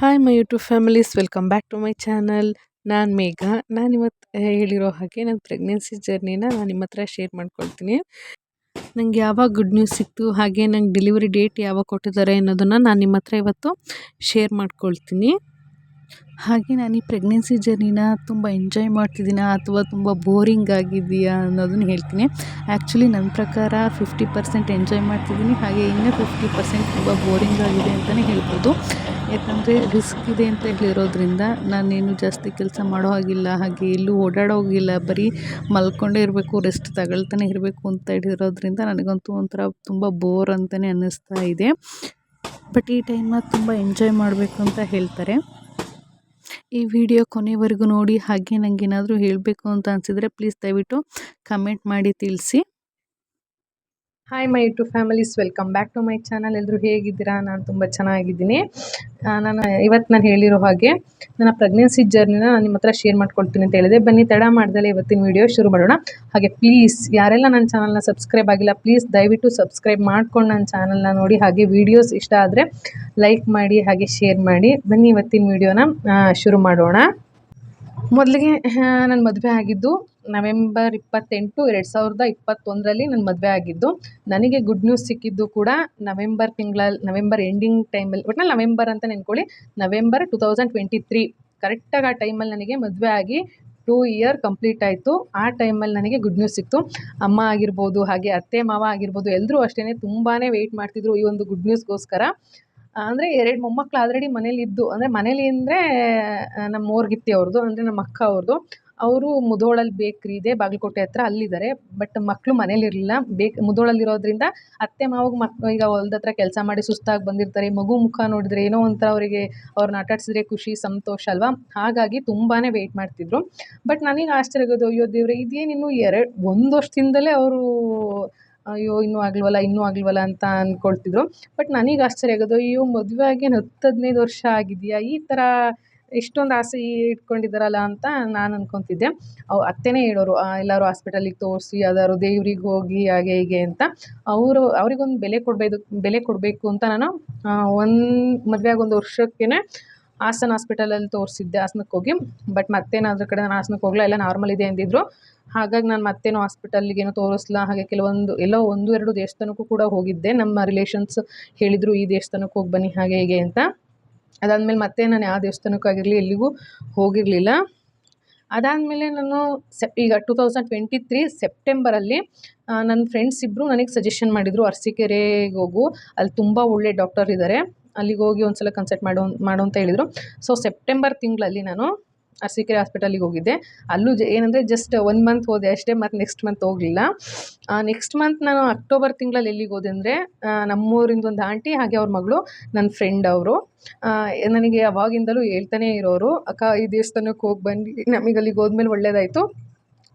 Hi my YouTube families welcome back to my channel ನಾನು ಮೇಘ. ನಾನಿವತ್ತು ಹೇಳಿರೋ ಹಾಗೆ ನನ್ನ ಪ್ರೆಗ್ನೆನ್ಸಿ ಜರ್ನಿನ ನಾನು ನಿಮ್ಮ ಹತ್ರ ಶೇರ್ ಮಾಡ್ಕೊಳ್ತೀನಿ. ನನಗೆ ಯಾವಾಗ ಗುಡ್ ನ್ಯೂಸ್ ಸಿಕ್ತು, ಹಾಗೆ ನಂಗೆ ಡೆಲಿವರಿ ಡೇಟ್ ಯಾವಾಗ ಕೊಟ್ಟಿದ್ದಾರೆ ಅನ್ನೋದನ್ನು ನಾನು ನಿಮ್ಮ ಹತ್ರ ಇವತ್ತು ಶೇರ್ ಮಾಡ್ಕೊಳ್ತೀನಿ. ಹಾಗೆ ನಾನು ಈ ಪ್ರೆಗ್ನೆನ್ಸಿ ಜರ್ನಿನ ತುಂಬ ಎಂಜಾಯ್ ಮಾಡ್ತಿದ್ದೀನಾ ಅಥವಾ ತುಂಬ ಬೋರಿಂಗ್ ಆಗಿದೆಯಾ ಅನ್ನೋದನ್ನು ಹೇಳ್ತೀನಿ. ಆ್ಯಕ್ಚುಲಿ ನನ್ನ ಪ್ರಕಾರ ಫಿಫ್ಟಿ ಪರ್ಸೆಂಟ್ ಎಂಜಾಯ್ ಮಾಡ್ತಿದ್ದೀನಿ, ಹಾಗೆ ಇನ್ನೂ ಫಿಫ್ಟಿ ಪರ್ಸೆಂಟ್ ತುಂಬ ಬೋರಿಂಗ್ ಆಗಿದೆ ಅಂತಲೇ ಹೇಳ್ಬೋದು. ಯಾಕಂದರೆ ರಿಸ್ಕ್ ಇದೆ ಅಂತ ಹೇಳಿರೋದ್ರಿಂದ ನಾನೇನು ಜಾಸ್ತಿ ಕೆಲಸ ಮಾಡೋ ಹಾಗಿಲ್ಲ, ಹಾಗೆ ಎಲ್ಲೂ ಓಡಾಡೋಗಿಲ್ಲ ಬರೀ ಮಲ್ಕೊಂಡೇ ಇರಬೇಕು ರೆಸ್ಟ್ ತಗೊಳ್ತಾನೆ ಇರಬೇಕು ಅಂತ ಹೇಳಿರೋದ್ರಿಂದ ನನಗಂತೂ ಒಂಥರ ತುಂಬ ಬೋರ್ ಅಂತಲೇ ಅನ್ನಿಸ್ತಾ ಇದೆ. ಬಟ್ ಈ ಟೈಮ್ನ ತುಂಬ ಎಂಜಾಯ್ ಮಾಡಬೇಕು ಅಂತ ಹೇಳ್ತಾರೆ. ಈ ವಿಡಿಯೋ ಕೊನೆವರೆಗೂ ನೋಡಿ ಹಾಗೆ ನನಗೇನಾದರೂ ಹೇಳಬೇಕು ಅಂತ ಅನಿಸಿದರೆ ಪ್ಲೀಸ್ ದಯವಿಟ್ಟು ಕಮೆಂಟ್ ಮಾಡಿ ತಿಳಿಸಿ. Hi my to families welcome back to my channel ಎಲ್ಲರೂ ಹೇಗಿದ್ದೀರಾ? ನಾನು ತುಂಬ ಚೆನ್ನಾಗಿದ್ದೀನಿ. ನಾನು ಇವತ್ತು ನಾನು ಹೇಳಿರೋ ಹಾಗೆ ನನ್ನ ಪ್ರೆಗ್ನೆನ್ಸಿ ಜರ್ನಿನ ನಾನು ನಿಮ್ಮ ಹತ್ರ ಶೇರ್ ಮಾಡ್ಕೊಳ್ತೀನಿ ಅಂತ ಹೇಳಿದೆ. ಬನ್ನಿ, ತಡ ಮಾಡ್ದಲ್ಲೇ ಇವತ್ತಿನ ವಿಡಿಯೋ ಶುರು ಮಾಡೋಣ. ಹಾಗೆ ಪ್ಲೀಸ್ ಯಾರೆಲ್ಲ ನನ್ನ ಚಾನಲ್ನ ಸಬ್ಸ್ಕ್ರೈಬ್ ಆಗಿಲ್ಲ ಪ್ಲೀಸ್ ದಯವಿಟ್ಟು ಸಬ್ಸ್ಕ್ರೈಬ್ ಮಾಡ್ಕೊಂಡು ನನ್ನ ಚಾನಲ್ನ ನೋಡಿ. ಹಾಗೆ ವಿಡಿಯೋಸ್ ಇಷ್ಟ ಆದರೆ ಲೈಕ್ ಮಾಡಿ, ಹಾಗೆ ಶೇರ್ ಮಾಡಿ. ಬನ್ನಿ, ಇವತ್ತಿನ ವಿಡಿಯೋನ ಶುರು ಮಾಡೋಣ. ಮೊದಲಿಗೆ ನನ್ನ ಮದುವೆ ಆಗಿದ್ದು ನವೆಂಬರ್ ಇಪ್ಪತ್ತೆಂಟು ಎರಡು ಸಾವಿರದ ಇಪ್ಪತ್ತೊಂದರಲ್ಲಿ ನನ್ನ ಮದುವೆ ಆಗಿದ್ದು. ನನಗೆ ಗುಡ್ ನ್ಯೂಸ್ ಸಿಕ್ಕಿದ್ದು ಕೂಡ ನವೆಂಬರ್ ತಿಂಗಳಲ್ಲಿ ನವೆಂಬರ್ ಎಂಡಿಂಗ್ ಟೈಮಲ್ಲಿ ಒಟ್ನಲ್ಲಿ ನವೆಂಬರ್ ಅಂತ ನೆನ್ಕೊಳ್ಳಿ. November two thousand twenty three ಕರೆಕ್ಟಾಗಿ ಆ ಟೈಮಲ್ಲಿ ನನಗೆ ಮದುವೆ ಆಗಿ ಟೂ ಇಯರ್ ಕಂಪ್ಲೀಟ್ ಆಯಿತು. ಆ ಟೈಮಲ್ಲಿ ನನಗೆ ಗುಡ್ ನ್ಯೂಸ್ ಸಿಕ್ತು. ಅಮ್ಮ ಆಗಿರ್ಬೋದು, ಹಾಗೆ ಅತ್ತೆ, ಮಾವ ಆಗಿರ್ಬೋದು ಎಲ್ಲರೂ ಅಷ್ಟೇ ತುಂಬಾ ವೆಯ್ಟ್ ಮಾಡ್ತಿದ್ರು ಈ ಒಂದು ಗುಡ್ ನ್ಯೂಸ್ಗೋಸ್ಕರ ಅಂದರೆ ಎರಡು ಮೊಮ್ಮಕ್ಕಳು ಆಲ್ರೆಡಿ ಮನೇಲಿ ಇದ್ದು ಅಂದರೆ ಮನೇಲಿ ಅಂದರೆ ನಮ್ಮ ಮೋರ್ಗಿತ್ತಿ ಅವ್ರದ್ದು ಅಂದರೆ ನಮ್ಮ ಅಕ್ಕ ಅವ್ರದ್ದು ಅವರು ಮುಧೋಳಲ್ಲಿ ಬೇಕ್ರಿ, ಇದೆ ಬಾಗಲಕೋಟೆ ಹತ್ರ ಅಲ್ಲಿದ್ದಾರೆ. ಬಟ್ ಮಕ್ಕಳು ಮನೇಲಿರಲಿಲ್ಲ. ಬೇಕ್, ಮುಧೋಳಲ್ಲಿರೋದ್ರಿಂದ ಅತ್ತೆ ಮಾವಾಗ ಮಕ್, ಈಗ ಹೊಲ್ದ ಹತ್ರ ಕೆಲಸ ಮಾಡಿ ಸುಸ್ತಾಗಿ ಬಂದಿರ್ತಾರೆ. ಮಗು ಮುಖ ನೋಡಿದ್ರೆ ಏನೋ ಒಂಥರ ಅವರಿಗೆ ಅವ್ರನ್ನ ಆಟಾಡ್ಸಿದ್ರೆ ಖುಷಿ, ಸಂತೋಷ ಅಲ್ವಾ? ಹಾಗಾಗಿ ತುಂಬಾ ವೆಯ್ಟ್ ಮಾಡ್ತಿದ್ರು. ಬಟ್ ನನಗೆ ಆಶ್ಚರ್ಯ ಆಗೋದು ಅಯ್ಯೋ ದೇವ್ರೆ ಇದೇನಿನ್ನು ಎರಡು, ಒಂದು ವರ್ಷದಿಂದಲೇ ಅವರು, ಅಯ್ಯೋ, ಇನ್ನೂ ಆಗಲ್ವಲ್ಲ ಇನ್ನೂ ಆಗಲ್ವಲ್ಲ ಅಂತ ಅನ್ಕೊಳ್ತಿದ್ರು. ಬಟ್ ನನಗೆ ಆಶ್ಚರ್ಯ ಆಗೋದು ಅಯ್ಯೋ ಮದುವೆ ಆಗಿ ಹತ್ತು ಹದಿನೈದು ವರ್ಷ ಆಗಿದೆಯಾ? ಈ ಥರ ಇಷ್ಟೊಂದು ಆಸೆ ಇಟ್ಕೊಂಡಿದ್ದಾರಲ್ಲ ಅಂತ ನಾನು ಅನ್ಕೊತಿದ್ದೆ. ಅವು ಅತ್ತೆನೇ ಹೇಳೋರು ಎಲ್ಲರೂ ಹಾಸ್ಪಿಟಲಿಗೆ ತೋರಿಸಿ, ಯಾವ್ದಾದ್ರು ದೇವ್ರಿಗೆ ಹೋಗಿ, ಹಾಗೆ ಹೀಗೆ ಅಂತ. ಅವರು, ಅವರಿಗೊಂದು ಬೆಲೆ ಕೊಡಬೇಕು ಬೆಲೆ ಕೊಡಬೇಕು ಅಂತ ನಾನು ಒಂದು ಮದುವೆ ಆಗೊಂದು ಒಂದು ವರ್ಷಕ್ಕೇ ಹಾಸನ ಹಾಸ್ಪಿಟಲಲ್ಲಿ ತೋರಿಸಿದ್ದೆ ಹಾಸನಕ್ಕೆ ಹೋಗಿ. ಬಟ್ ಮತ್ತೇನು ಅದ್ರ ಕಡೆ ನಾನು ಹಾಸನಕ್ಕೆ ಹೋಗಲ್ಲ ಎಲ್ಲ ನಾರ್ಮಲ್ ಇದೆ ಅಂದಿದ್ರು. ಹಾಗಾಗಿ ನಾನು ಮತ್ತೇನೋ ಹಾಸ್ಪಿಟಲ್ಗೇನೋ ತೋರಿಸ್ಲಾ, ಹಾಗೆ ಕೆಲವೊಂದು, ಎಲ್ಲೋ ಒಂದು, ಎರಡು ದೇವಸ್ಥಾನಕ್ಕೂ ಕೂಡ ಹೋಗಿದ್ದೆ. ನಮ್ಮ ರಿಲೇಷನ್ಸ್ ಹೇಳಿದರು, ಈ ದೇವಸ್ಥಾನಕ್ಕೆ ಹೋಗಿ ಬನ್ನಿ, ಹಾಗೆ ಹೀಗೆ ಅಂತ. ಅದಾದಮೇಲೆ ಮತ್ತೆ ನಾನು ಯಾವ ದೇವಸ್ಥಾನಕ್ಕಾಗಿರಲಿ ಎಲ್ಲಿಗೂ ಹೋಗಿರಲಿಲ್ಲ. ಅದಾದಮೇಲೆ ನಾನು ಸೆಪ್ ಈಗ ಟೂ ತೌಸಂಡ್ ಟ್ವೆಂಟಿ ತ್ರೀ ಸೆಪ್ಟೆಂಬರಲ್ಲಿ ನನ್ನ ಫ್ರೆಂಡ್ಸ್ ಇಬ್ಬರು ನನಗೆ ಸಜೆಷನ್ ಮಾಡಿದರು ಅರಸೀಕೆರೆಗೆ ಹೋಗು. ಅಲ್ಲಿ ತುಂಬ ಒಳ್ಳೆ ಡಾಕ್ಟರ್ ಇದ್ದಾರೆ ಅಲ್ಲಿಗೆ ಹೋಗಿ ಒಂದು ಸಲ ಕನ್ಸಲ್ಟ್ ಮಾಡೋ, ಮಾಡು ಅಂತ ಹೇಳಿದರು. ಸೊ ಸೆಪ್ಟೆಂಬರ್ ತಿಂಗಳಲ್ಲಿ ನಾನು ಅರಸೀಕೆರೆ ಹಾಸ್ಪಿಟಲಿಗೆ ಹೋಗಿದ್ದೆ. ಅಲ್ಲೂ ಜ, ಏನಂದರೆ ಜಸ್ಟ್ ಒನ್ ಮಂತ್ ಹೋದೆ ಅಷ್ಟೇ ಮತ್ತು ನೆಕ್ಸ್ಟ್ ಮಂತ್ ಹೋಗಲಿಲ್ಲ. ನೆಕ್ಸ್ಟ್ ಮಂತ್ ನಾನು ಅಕ್ಟೋಬರ್ ತಿಂಗಳಲ್ಲಿ ಎಲ್ಲಿಗೆ ಹೋದೆ ಅಂದರೆ ನಮ್ಮೂರಿಂದ ಒಂದು ಆಂಟಿ ಹಾಗೆ ಅವ್ರ ಮಗಳು ನನ್ನ ಫ್ರೆಂಡ್ ಅವರು. ನನಗೆ ಅವಾಗಿಂದಲೂ ಹೇಳ್ತಾನೆ ಇರೋರು, ಅಕ್ಕ, ಈ ದೇವಸ್ಥಾನಕ್ಕೆ ಹೋಗಿ ಬನ್ನಿ, ನಮಗೆ ಅಲ್ಲಿಗೆ ಹೋದ್ಮೇಲೆ ಒಳ್ಳೇದಾಯಿತು.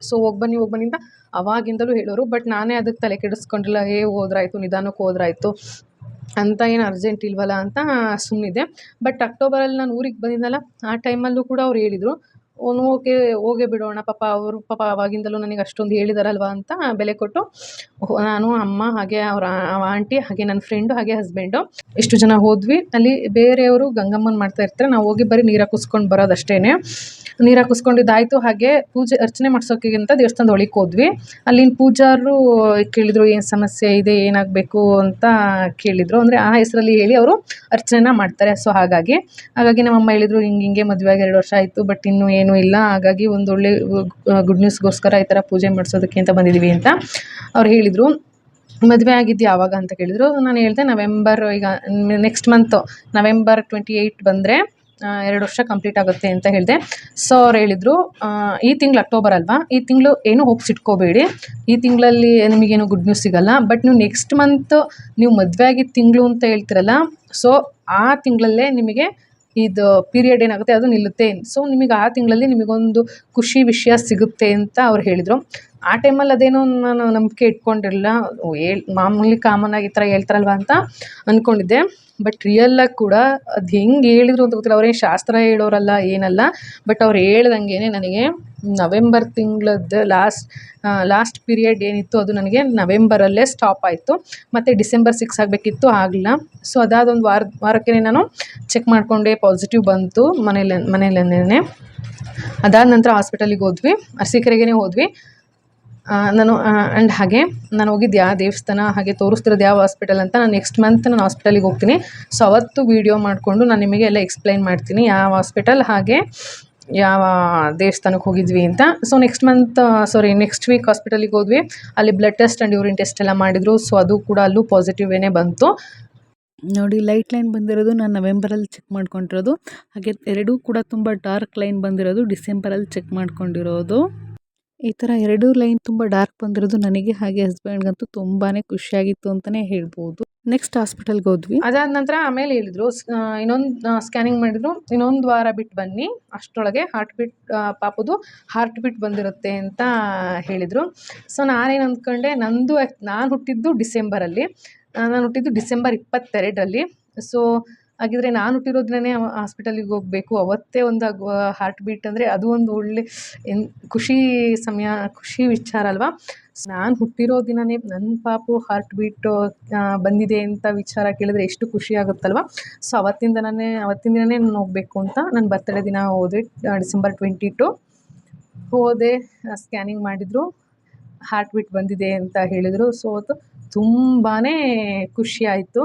ಸೊ ಹೋಗಿ ಬನ್ನಿ ಹೋಗಿ ಬನ್ನಿ ಅಂತ ಅವಾಗಿಂದಲೂ ಹೇಳೋರು. ಬಟ್ ನಾನೇ ಅದಕ್ಕೆ ತಲೆ ಕೆಡಿಸ್ಕೊಂಡಿಲ್ಲ, ಏ, ಹೋದ್ರಾಯ್ತು ನಿಧಾನಕ್ಕೆ ಹೋದ್ರಾಯ್ತು. ಅಂತ ಏನು ಅರ್ಜೆಂಟ್ ಇಲ್ವಲ್ಲ ಅಂತ ಸುಮ್ಮನಿದ್ದೆ ಬಟ್ ಅಕ್ಟೋಬರಲ್ಲಿ ನಾನು ಊರಿಗೆ ಬಂದಿದ್ದೆನಲ್ಲ ಆ ಟೈಮಲ್ಲೂ ಕೂಡ ಅವ್ರು ಹೇಳಿದರು. ಓಕೆ ಹೋಗೇ ಬಿಡೋಣ ಪಾಪ ಅವರು, ಪಾಪ ಅವಾಗಿಂದಲೂ ನನಗೆ ಅಷ್ಟೊಂದು ಹೇಳಿದಾರಲ್ವ ಅಂತ ಬೆಲೆ ಕೊಟ್ಟು ನಾನು ಅಮ್ಮ, ಹಾಗೆ ಅವರ ಆಂಟಿ, ಹಾಗೆ ನನ್ನ ಫ್ರೆಂಡು ಹಾಗೆ ಹಸ್ಬೆಂಡು ಇಷ್ಟು ಜನ ಹೋದ್ವಿ. ಅಲ್ಲಿ ಬೇರೆಯವರು ಗಂಗಮ್ಮನ ಮಾಡ್ತಾ ಇರ್ತಾರೆ. ನಾವು ಹೋಗಿ ಬರೀ ನೀರು ಹಾಕಿಸ್ಕೊಂಡು ಬರೋದಷ್ಟೇ ನೀರು ಹಾಕಿಸ್ಕೊಂಡಿದ್ದಾಯ್ತು ಹಾಗೆ ಪೂಜೆ, ಅರ್ಚನೆ ಮಾಡ್ಸೋಕ್ಕಿಂತ ದೇವಸ್ಥಾನದ ಒಳಗೆ ಹೋದ್ವಿ. ಅಲ್ಲಿನ ಪೂಜಾರು ಕೇಳಿದರು, ಏನು ಸಮಸ್ಯೆ ಇದೆ, ಏನಾಗಬೇಕು ಅಂತ ಕೇಳಿದರು. ಅಂದರೆ ಆ ಹೆಸರಲ್ಲಿ ಹೇಳಿ ಅವರು ಅರ್ಚನೆನ ಮಾಡ್ತಾರೆ. ಸೊ ಹಾಗಾಗಿ ಹಾಗಾಗಿ ನಮ್ಮಮ್ಮ ಹೇಳಿದರು, ಹಿಂಗೆ ಹಿಂಗೆ ಮದುವೆ ಆಗಿ ಎರಡು ವರ್ಷ ಆಯಿತು ಬಟ್ ಇನ್ನೂ ಏನೂ ಇಲ್ಲ. ಹಾಗಾಗಿ ಒಂದು ಒಳ್ಳೆ ಗುಡ್ ನ್ಯೂಸ್ಗೋಸ್ಕರ ಈ ಥರ ಪೂಜೆ ಮಾಡಿಸೋದಕ್ಕೆ ಅಂತ ಬಂದಿದ್ದೀವಿ ಅಂತ ಅವ್ರು ಹೇಳಿದರು. ಮದುವೆ ಆಗಿದ್ದು ಯಾವಾಗ ಅಂತ ಕೇಳಿದರು. ನಾನು ಹೇಳಿದೆ ನವೆಂಬರ್, ಈಗ next month November twenty eight ಬಂದರೆ ಎರಡು ವರ್ಷ ಕಂಪ್ಲೀಟ್ ಆಗುತ್ತೆ ಅಂತ ಹೇಳಿದೆ. ಸೊ ಅವ್ರು ಹೇಳಿದರು ಈ ತಿಂಗಳು ಅಕ್ಟೋಬರ್ ಅಲ್ವಾ? ಈ ತಿಂಗಳು ಏನು ಹೋಪ್ಸ್ ಇಟ್ಕೋಬೇಡಿ ಈ ತಿಂಗಳಲ್ಲಿ ನಿಮಗೇನು ಗುಡ್ ನ್ಯೂಸ್ ಸಿಗಲ್ಲ. ಬಟ್ ನೀವು ನೆಕ್ಸ್ಟ್ ಮಂತ್ ನೀವು ಮದುವೆ ಆಗಿದ್ದ ತಿಂಗಳು ಅಂತ ಹೇಳ್ತಿರಲ್ಲ ಸೊ ಆ ತಿಂಗಳಲ್ಲೇ ನಿಮಗೆ ಇದು ಪೀರಿಯಡ್ ಏನಾಗುತ್ತೆ, ಅದು ನಿಲ್ಲುತ್ತೆ ಸೊ ನಿಮಗೆ ಆ ತಿಂಗಳಲ್ಲಿ ನಿಮಗೊಂದು ಖುಷಿ ವಿಷಯ ಸಿಗುತ್ತೆ ಅಂತ ಅವ್ರು ಹೇಳಿದರು. ಆ ಟೈಮಲ್ಲಿ ಅದೇನೋ ನಾನು ನಂಬಿಕೆ ಇಟ್ಕೊಂಡಿರಲಿಲ್ಲ. ಹೇಳ್ ಮಾಮೂಲಿ ಕಾಮನ್ ಆಗಿ ಈ ಥರ ಹೇಳ್ತಾರಲ್ವ ಅಂತ ಅಂದ್ಕೊಂಡಿದ್ದೆ ಬಟ್ ರಿಯಲ್ಲಾಗಿ ಕೂಡ ಅದು ಹೆಂಗೆ ಹೇಳಿದ್ರು ಅಂತ ಗೊತ್ತಿಲ್ಲ. ಅವ್ರೇನು ಶಾಸ್ತ್ರ ಹೇಳೋರಲ್ಲ, ಏನಲ್ಲ. ಬಟ್ ಅವ್ರು ಹೇಳ್ದಂಗೆ ನನಗೆ ನವೆಂಬರ್ ತಿಂಗಳದ್ದು ಲಾಸ್ಟ್ ಲಾಸ್ಟ್ ಪೀರಿಯಡ್ ಏನಿತ್ತು ಅದು ನನಗೆ ನವೆಂಬರಲ್ಲೇ ಸ್ಟಾಪ್ ಆಯಿತು. ಮತ್ತು ಡಿಸೆಂಬರ್ ಸಿಕ್ಸ್ ಆಗಬೇಕಿತ್ತು, ಆಗಲಿಲ್ಲ. ಸೊ ಅದಾದ ಒಂದು ವಾರ ವಾರಕ್ಕೆ ನಾನು ಚೆಕ್ ಮಾಡಿಕೊಂಡೆ ಪಾಸಿಟಿವ್ ಬಂತು ಮನೇಲಿ ಮನೇಲೇನೆ ಅದಾದ ನಂತರ ಹಾಸ್ಪಿಟಲಿಗೆ ಹೋದ್ವಿ. ಅರಸೀಕೆರೆಗೆ ಹೋದ್ವಿ. ನಾನು ಆ್ಯಂಡ್ ಹಾಗೆ ನಾನು ಹೋಗಿದ್ದು ಯಾವ ದೇವಸ್ಥಾನ, ಹಾಗೆ ತೋರಿಸ್ತಿರೋದು ಯಾವ ಹಾಸ್ಪಿಟಲ್ ಅಂತ, ನಾನು ನೆಕ್ಸ್ಟ್ ಮಂತ್ ನಾನು ಹಾಸ್ಪಿಟಲಿಗೆ ಹೋಗ್ತೀನಿ. ಸೊ ಅವತ್ತು ವೀಡಿಯೋ ಮಾಡಿಕೊಂಡು ನಾನು ನಿಮಗೆ ಎಲ್ಲ ಎಕ್ಸ್ಪ್ಲೈನ್ ಮಾಡ್ತೀನಿ ಯಾವ ಹಾಸ್ಪಿಟಲ್ ಹಾಗೆ ಯಾವ ದೇವಸ್ಥಾನಕ್ಕೆ ಹೋಗಿದ್ವಿ ಅಂತ. So next month sorry next week ಹಾಸ್ಪಿಟಲಿಗೆ ಹೋದ್ವಿ. ಅಲ್ಲಿ blood test and urine test ಎಲ್ಲ ಮಾಡಿದರು. ಸೊ ಅದು ಕೂಡ ಅಲ್ಲೂ ಪಾಸಿಟಿವೇನೇ ಬಂತು. ನೋಡಿ ಲೈಟ್ ಲೈನ್ ಬಂದಿರೋದು ನಾನು ನವೆಂಬರಲ್ಲಿ ಚೆಕ್ ಮಾಡ್ಕೊಂಡಿರೋದು. ಹಾಗೆ, ಎರಡೂ ಕೂಡ ತುಂಬ ಡಾರ್ಕ್ ಲೈನ್ ಬಂದಿರೋದು ಡಿಸೆಂಬರಲ್ಲಿ ಚೆಕ್ ಮಾಡ್ಕೊಂಡಿರೋದು. ಈ ಥರ ಎರಡೂ ಲೈನ್ ತುಂಬ ಡಾರ್ಕ್ ಬಂದಿರೋದು ನನಗೆ ಹಾಗೆ ಹಸ್ಬೆಂಡ್ಗಂತೂ ತುಂಬಾ ಖುಷಿಯಾಗಿತ್ತು ಅಂತಲೇ ಹೇಳ್ಬೋದು. ನೆಕ್ಸ್ಟ್ ಹಾಸ್ಪಿಟಲ್ಗೆ ಹೋದ್ವಿ. ಅದಾದ ನಂತರ ಆಮೇಲೆ ಹೇಳಿದ್ರು ಇನ್ನೊಂದು ಸ್ಕ್ಯಾನಿಂಗ್ ಮಾಡಿದ್ರು. ಇನ್ನೊಂದು ವಾರ ಬಿಟ್ಟು ಬನ್ನಿ. ಅಷ್ಟರೊಳಗೆ ಹಾರ್ಟ್ ಬೀಟ್ ಪಾಪದು ಹಾರ್ಟ್ ಬೀಟ್ ಬಂದಿರುತ್ತೆ ಅಂತ ಹೇಳಿದರು. ಸೊ, ನಾನೇನು ಅಂದ್ಕೊಂಡೆ, ನಂದು ನಾನು ಹುಟ್ಟಿದ್ದು ಡಿಸೆಂಬರಲ್ಲಿ. ನಾನು ಹುಟ್ಟಿದ್ದು ಡಿಸೆಂಬರ್ ಇಪ್ಪತ್ತೆರಡರಲ್ಲಿ. ಸೊ ಹಾಗಿದ್ರೆ ನಾನು ಹುಟ್ಟಿರೋ ದಿನವೇ ಹಾಸ್ಪಿಟಲಿಗೆ ಹೋಗಬೇಕು. ಅವತ್ತೇ ಒಂದು ಹಾರ್ಟ್ ಬೀಟ್ ಅಂದರೆ ಅದು ಒಂದು ಒಳ್ಳೆ ಖುಷಿ ಸಮಯ, ಖುಷಿ ವಿಚಾರ ಅಲ್ವಾ? ನಾನು ಹುಟ್ಟಿರೋ ದಿನನೇ ನನ್ನ ಪಾಪು ಹಾರ್ಟ್ ಬೀಟು ಬಂದಿದೆ ಅಂತ ವಿಚಾರ ಕೇಳಿದ್ರೆ ಎಷ್ಟು ಖುಷಿ ಆಗುತ್ತಲ್ವ? ಸೊ ಅವತ್ತಿನ ನಾನೇ, ಅವತ್ತಿನ ದಿನನೇ ನಾನು ಹೋಗಬೇಕು ಅಂತ ನನ್ನ ಬರ್ತ್ಡೇ ದಿನ ಹೋದೆ ಡಿಸೆಂಬರ್ ಟ್ವೆಂಟಿ ಟು ಹೋದೆ ಸ್ಕ್ಯಾನಿಂಗ್ ಮಾಡಿದರು ಹಾರ್ಟ್ ಬೀಟ್ ಬಂದಿದೆ ಅಂತ ಹೇಳಿದರು. ಸೊ ಅದು ತುಂಬಾ ಖುಷಿ ಆಯಿತು.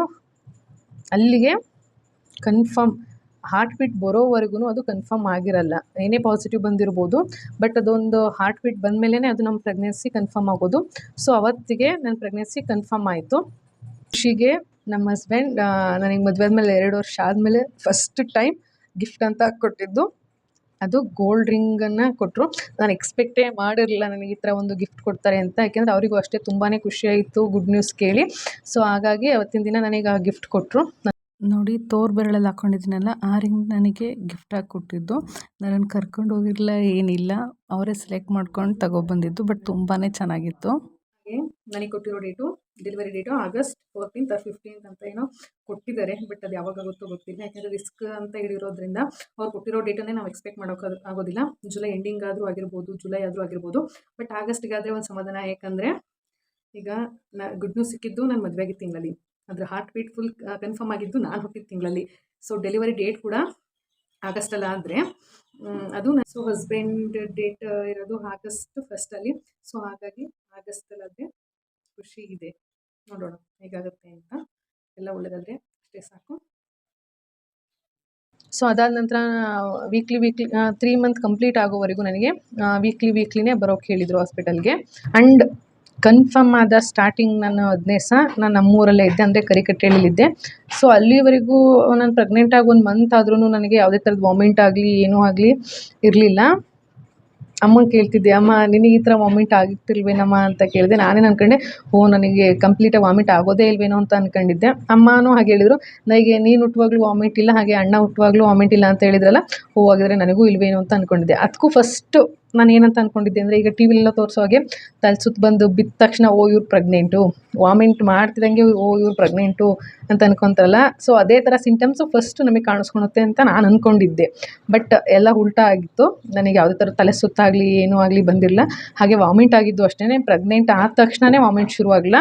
ಅಲ್ಲಿಗೆ ಕನ್ಫರ್ಮ್ ಹಾರ್ಟ್ ಬೀಟ್ ಬರೋವರೆಗೂ ಅದು ಕನ್ಫರ್ಮ್ ಆಗಿರಲ್ಲ. ಏನೇ ಪಾಸಿಟಿವ್ ಬಂದಿರ್ಬೋದು ಬಟ್ ಅದೊಂದು ಹಾರ್ಟ್ ಬೀಟ್ ಬಂದಮೇಲೆ ಅದು ನಮ್ಮ ಪ್ರೆಗ್ನೆನ್ಸಿ ಕನ್ಫರ್ಮ್ ಆಗೋದು. ಸೊ ಅವತ್ತಿಗೆ ನನ್ನ ಪ್ರೆಗ್ನೆನ್ಸಿ ಕನ್ಫರ್ಮ್ ಆಯಿತು. ಖುಷಿಗೆ ನಮ್ಮ ಹಸ್ಬೆಂಡ್ ನನಗೆ ಮದುವೆ ಆದಮೇಲೆ ಎರಡು ವರ್ಷ ಆದಮೇಲೆ ಫಸ್ಟ್ ಟೈಮ್ ಗಿಫ್ಟ್ ಅಂತ ಕೊಟ್ಟಿದ್ದು. ಅದು ಗೋಲ್ಡ್ ರಿಂಗನ್ನು ಕೊಟ್ಟರು ನಾನು ಎಕ್ಸ್ಪೆಕ್ಟೇ ಮಾಡಿರಲಿಲ್ಲ ನನಗೆ ಈ ಥರ ಒಂದು ಗಿಫ್ಟ್ ಕೊಡ್ತಾರೆ ಅಂತ. ಯಾಕೆಂದರೆ ಅವರಿಗೂ ಅಷ್ಟೇ ತುಂಬಾ ಖುಷಿಯಾಯಿತು ಗುಡ್ ನ್ಯೂಸ್ ಕೇಳಿ. ಸೊ ಹಾಗಾಗಿ ಅವತ್ತಿನ ದಿನ ನನಗೆ ಆ ಗಿಫ್ಟ್ ಕೊಟ್ಟರು ನೋಡಿ, ತೋರ್ ಬೆರಳಲ್ಲಿ ಹಾಕೊಂಡಿದ್ದೀನಲ್ಲ, ಆ ರಿಂಗ್ ನನಗೆ ಗಿಫ್ಟ್ ಆಗಿ ಕೊಟ್ಟಿದ್ದು. ನನ್ನನ್ನು ಕರ್ಕೊಂಡು ಹೋಗಿರಲಿಲ್ಲ ಏನಿಲ್ಲ, ಅವರೇ ಸೆಲೆಕ್ಟ್ ಮಾಡ್ಕೊಂಡು ತಗೊಬಂದಿದ್ದು ಬಟ್ ತುಂಬಾ ಚೆನ್ನಾಗಿತ್ತು. ನನಗೆ ಕೊಟ್ಟಿರೋ date delivery date August fourteenth fifteenth ಅಂತ ಏನೋ ಕೊಟ್ಟಿದ್ದಾರೆ ಬಟ್ ಅದು ಯಾವಾಗ ಆಗುತ್ತೋ ಗೊತ್ತಿಲ್ಲ. ಯಾಕೆಂದರೆ ರಿಸ್ಕ್ ಅಂತ ಹೇಳಿರೋದ್ರಿಂದ ಅವ್ರು ಕೊಟ್ಟಿರೋ ಡೇಟನ್ನೇ ನಾವು ಎಕ್ಸ್ಪೆಕ್ಟ್ ಮಾಡೋಕೆ ಆಗೋದಿಲ್ಲ. ಜುಲೈ ಎಂಡಿಂಗ್ ಆದರೂ ಆಗಿರ್ಬೋದು, ಜುಲೈ ಆದರೂ ಆಗಿರ್ಬೋದು ಬಟ್ ಆಗಸ್ಟ್ಗಾದರೆ ಒಂದು ಸಮಾಧಾನ. ಯಾಕಂದರೆ ಈಗ ನಾ ಗುಡ್ ನ್ಯೂಸ್ ಸಿಕ್ಕಿದ್ದು ನನ್ನ ಮದುವೆ ಆಗಿದ್ದ ತಿಂಗಳಲ್ಲಿ. ಅದ್ರ ಹಾರ್ಟ್ ಬೀಟ್ ಫುಲ್ ಕನ್ಫರ್ಮ್ ಆಗಿದ್ದು ನಾನು ಹುಟ್ಟಿದ ತಿಂಗಳಲ್ಲಿ. ಸೊ ಡೆಲಿವರಿ ಡೇಟ್ ಕೂಡ ಆಗಸ್ಟಲ್ಲ ಆದರೆ ಅದು ನನ್ನ ಸೊ ಹಸ್ಬೆಂಡ್ ಡೇಟ್ ಇರೋದು ಆಗಸ್ಟ್ ಫಸ್ಟಲ್ಲಿ ಸೊ ಹಾಗಾಗಿ ಆಗಸ್ಟಲ್ಲಾದರೆ ಖುಷಿ ಇದೆ. ನೋಡೋಣ ಹೇಗಾಗುತ್ತೆ ಅಂತ. ಎಲ್ಲ ಒಳ್ಳೆಯದಾದರೆ ಅಷ್ಟೇ ಸಾಕು. ಸೊ ಅದಾದ ನಂತರ weekly weekly three month complete ಆಗೋವರೆಗೂ ನನಗೆ ವೀಕ್ಲಿ ವೀಕ್ಲಿನೇ ಬರೋಕ್ಕೆ ಹೇಳಿದರು ಹಾಸ್ಪಿಟಲ್ಗೆ ಆ್ಯಂಡ್ ಕನ್ಫರ್ಮ್ ಆದ ಸ್ಟಾರ್ಟಿಂಗ್ ನಾನು ಹದಿನೈದು ಸಹ ನಾನು ನಮ್ಮೂರಲ್ಲೇ ಇದ್ದೆ, ಅಂದರೆ ಕರಿಕಟ್ಟೆಯಲ್ಲಿದ್ದೆ ಸೊ ಅಲ್ಲಿವರೆಗೂ ನಾನು ಪ್ರೆಗ್ನೆಂಟ್ ಆಗಿ ಒಂದು ಮಂತ್ ಆದ್ರೂ ನನಗೆ ಯಾವುದೇ ಥರದ ವಾಮಿಂಟ್ ಆಗಲಿ, ಏನೂ ಆಗಲಿ ಇರಲಿಲ್ಲ. ಅಮ್ಮ ಕೇಳ್ತಿದ್ದೆ, ಅಮ್ಮ, ನಿನಗೆ ಈ ಥರ ವಾಮಿಟ್ ಆಗಿರ್ತಿಲ್ವೇನಮ್ಮ? ಅಂತ ಕೇಳಿದೆ. ನಾನೇ ಅಂದ್ಕೊಂಡೆ ಓ, ನನಗೆ ಕಂಪ್ಲೀಟಾಗಿ ವಾಮಿಟ್ ಆಗೋದೇ ಇಲ್ವೇನೋ ಅಂತ ಅಂದ್ಕೊಂಡಿದ್ದೆ ಅಮ್ಮನೂ ಹಾಗೆ ಹೇಳಿದರು ನನಗೆ ನೀನು ಹುಟ್ಟುವಾಗಲೂ ವಾಮಿಟ್ ಇಲ್ಲ, ಹಾಗೆ ಅಣ್ಣ ಹುಟ್ಟುವಾಗಲೂ ವಾಮಿಟ್ ಇಲ್ಲ ಅಂತ ಹೇಳಿದ್ರಲ್ಲ ಓ ಹಾಗಿದ್ರೆ ನನಗೂ ಇಲ್ವೇನೋ ಅಂತ ಅಂದ್ಕೊಂಡಿದ್ದೆ ಅದಕ್ಕೂ ಫಸ್ಟು ನಾನು ಏನಂತ ಅಂದ್ಕೊಂಡಿದ್ದೆ ಅಂದರೆ ಈಗ ಟಿ ವಿಲೆಲ್ಲ ತೋರಿಸೋ ಹಾಗೆ ತಲೆ ಸುತ್ತ ಬಂದು ಬಿದ್ದ ತಕ್ಷಣ, ಓ, ಇವ್ರು ಪ್ರೆಗ್ನೆಂಟು ವಾಮಿಂಟ್ ಮಾಡ್ತಿದ್ದಂಗೆ ಓ, ಇವ್ರು ಪ್ರೆಗ್ನೆಂಟು ಅಂತ ಅನ್ಕೊತಾರಲ್ಲ. ಸೊ ಅದೇ ಥರ ಸಿಂಟಮ್ಸು ಫಸ್ಟ್ ನಮಗೆ ಕಾಣಿಸ್ಕೊಳುತ್ತೆ ಅಂತ ನಾನು ಅಂದ್ಕೊಂಡಿದ್ದೆ ಬಟ್ ಎಲ್ಲ ಉಲ್ಟಾ ಆಗಿತ್ತು. ನನಗೆ ಯಾವುದೇ ಥರ ತಲೆ ಸುತ್ತಾಗಲಿ ಏನೂ ಆಗಲಿ ಬಂದಿರಲಿಲ್ಲ. ಹಾಗೆ ವಾಮಿಂಟ್ ಆಗಿದ್ದು ಅಷ್ಟೇ ಪ್ರೆಗ್ನೆಂಟ್ ಆದ ತಕ್ಷಣವೇ ವಾಮಿಂಟ್ ಶುರುವಾಗಿಲ್ಲ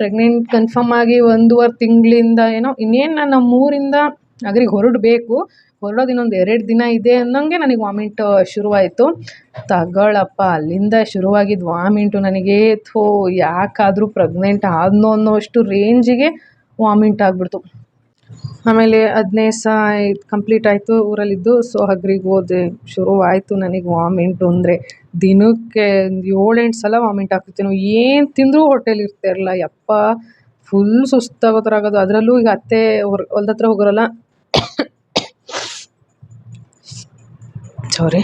ಪ್ರೆಗ್ನೆಂಟ್ ಕನ್ಫರ್ಮ್ ಆಗಿ ಒಂದೂವರೆ ತಿಂಗಳಿಂದ ಏನೋ ಇನ್ನೇನು ನಾನು ಮೂರಿಂದ ಅಗ್ರಿಗೆ ಹೊರಡಬೇಕು. ಹೊರಡೋದು ಇನ್ನೊಂದು ಎರಡು ದಿನ ಇದೆ ಅನ್ನೋಂಗೆ ನನಗೆ ವಾಮಿಂಟ್ ಶುರುವಾಯಿತು. ತಗೊಳಪ್ಪ, ಅಲ್ಲಿಂದ ಶುರುವಾಗಿದ್ದು ವಾಮಿಂಟು ನನಗೆ, ಥೋ, ಯಾಕಾದರೂ ಪ್ರೆಗ್ನೆಂಟ್ ಆದ್ನೋ ಅನ್ನೋಷ್ಟು ರೇಂಜಿಗೆ ವಾಮಿಂಟ್ ಆಗಿಬಿಡ್ತು. ಆಮೇಲೆ ಹದಿನೈದು ಸಹ ಇದು ಕಂಪ್ಲೀಟ್ ಆಯಿತು ಊರಲ್ಲಿದ್ದು. ಸೊ ಹಗ್ರಿಗೆ ಹೋದೆ. ಶುರುವಾಯಿತು ನನಗೆ ವಾಮಿಂಟು ಅಂದರೆ ದಿನಕ್ಕೆ ಏಳೆಂಟು ಸಲ ವಾಮಿಂಟ್ ಆಗ್ತಿತ್ತು ಏನು ತಿಂದರೂ ಹೊಟ್ಟೆಲಿ ಇರಲ್ಲ ಯಪ್ಪ, ಫುಲ್ ಸುಸ್ತಾಗೋ ಥರ ಆಗೋದು ಅದರಲ್ಲೂ ಈಗ ಅತ್ತೆ ಹೊರ ಹೊಲ್ದ ಹತ್ರ ಹೋಗೋರಲ್ಲ. ಸಾರಿ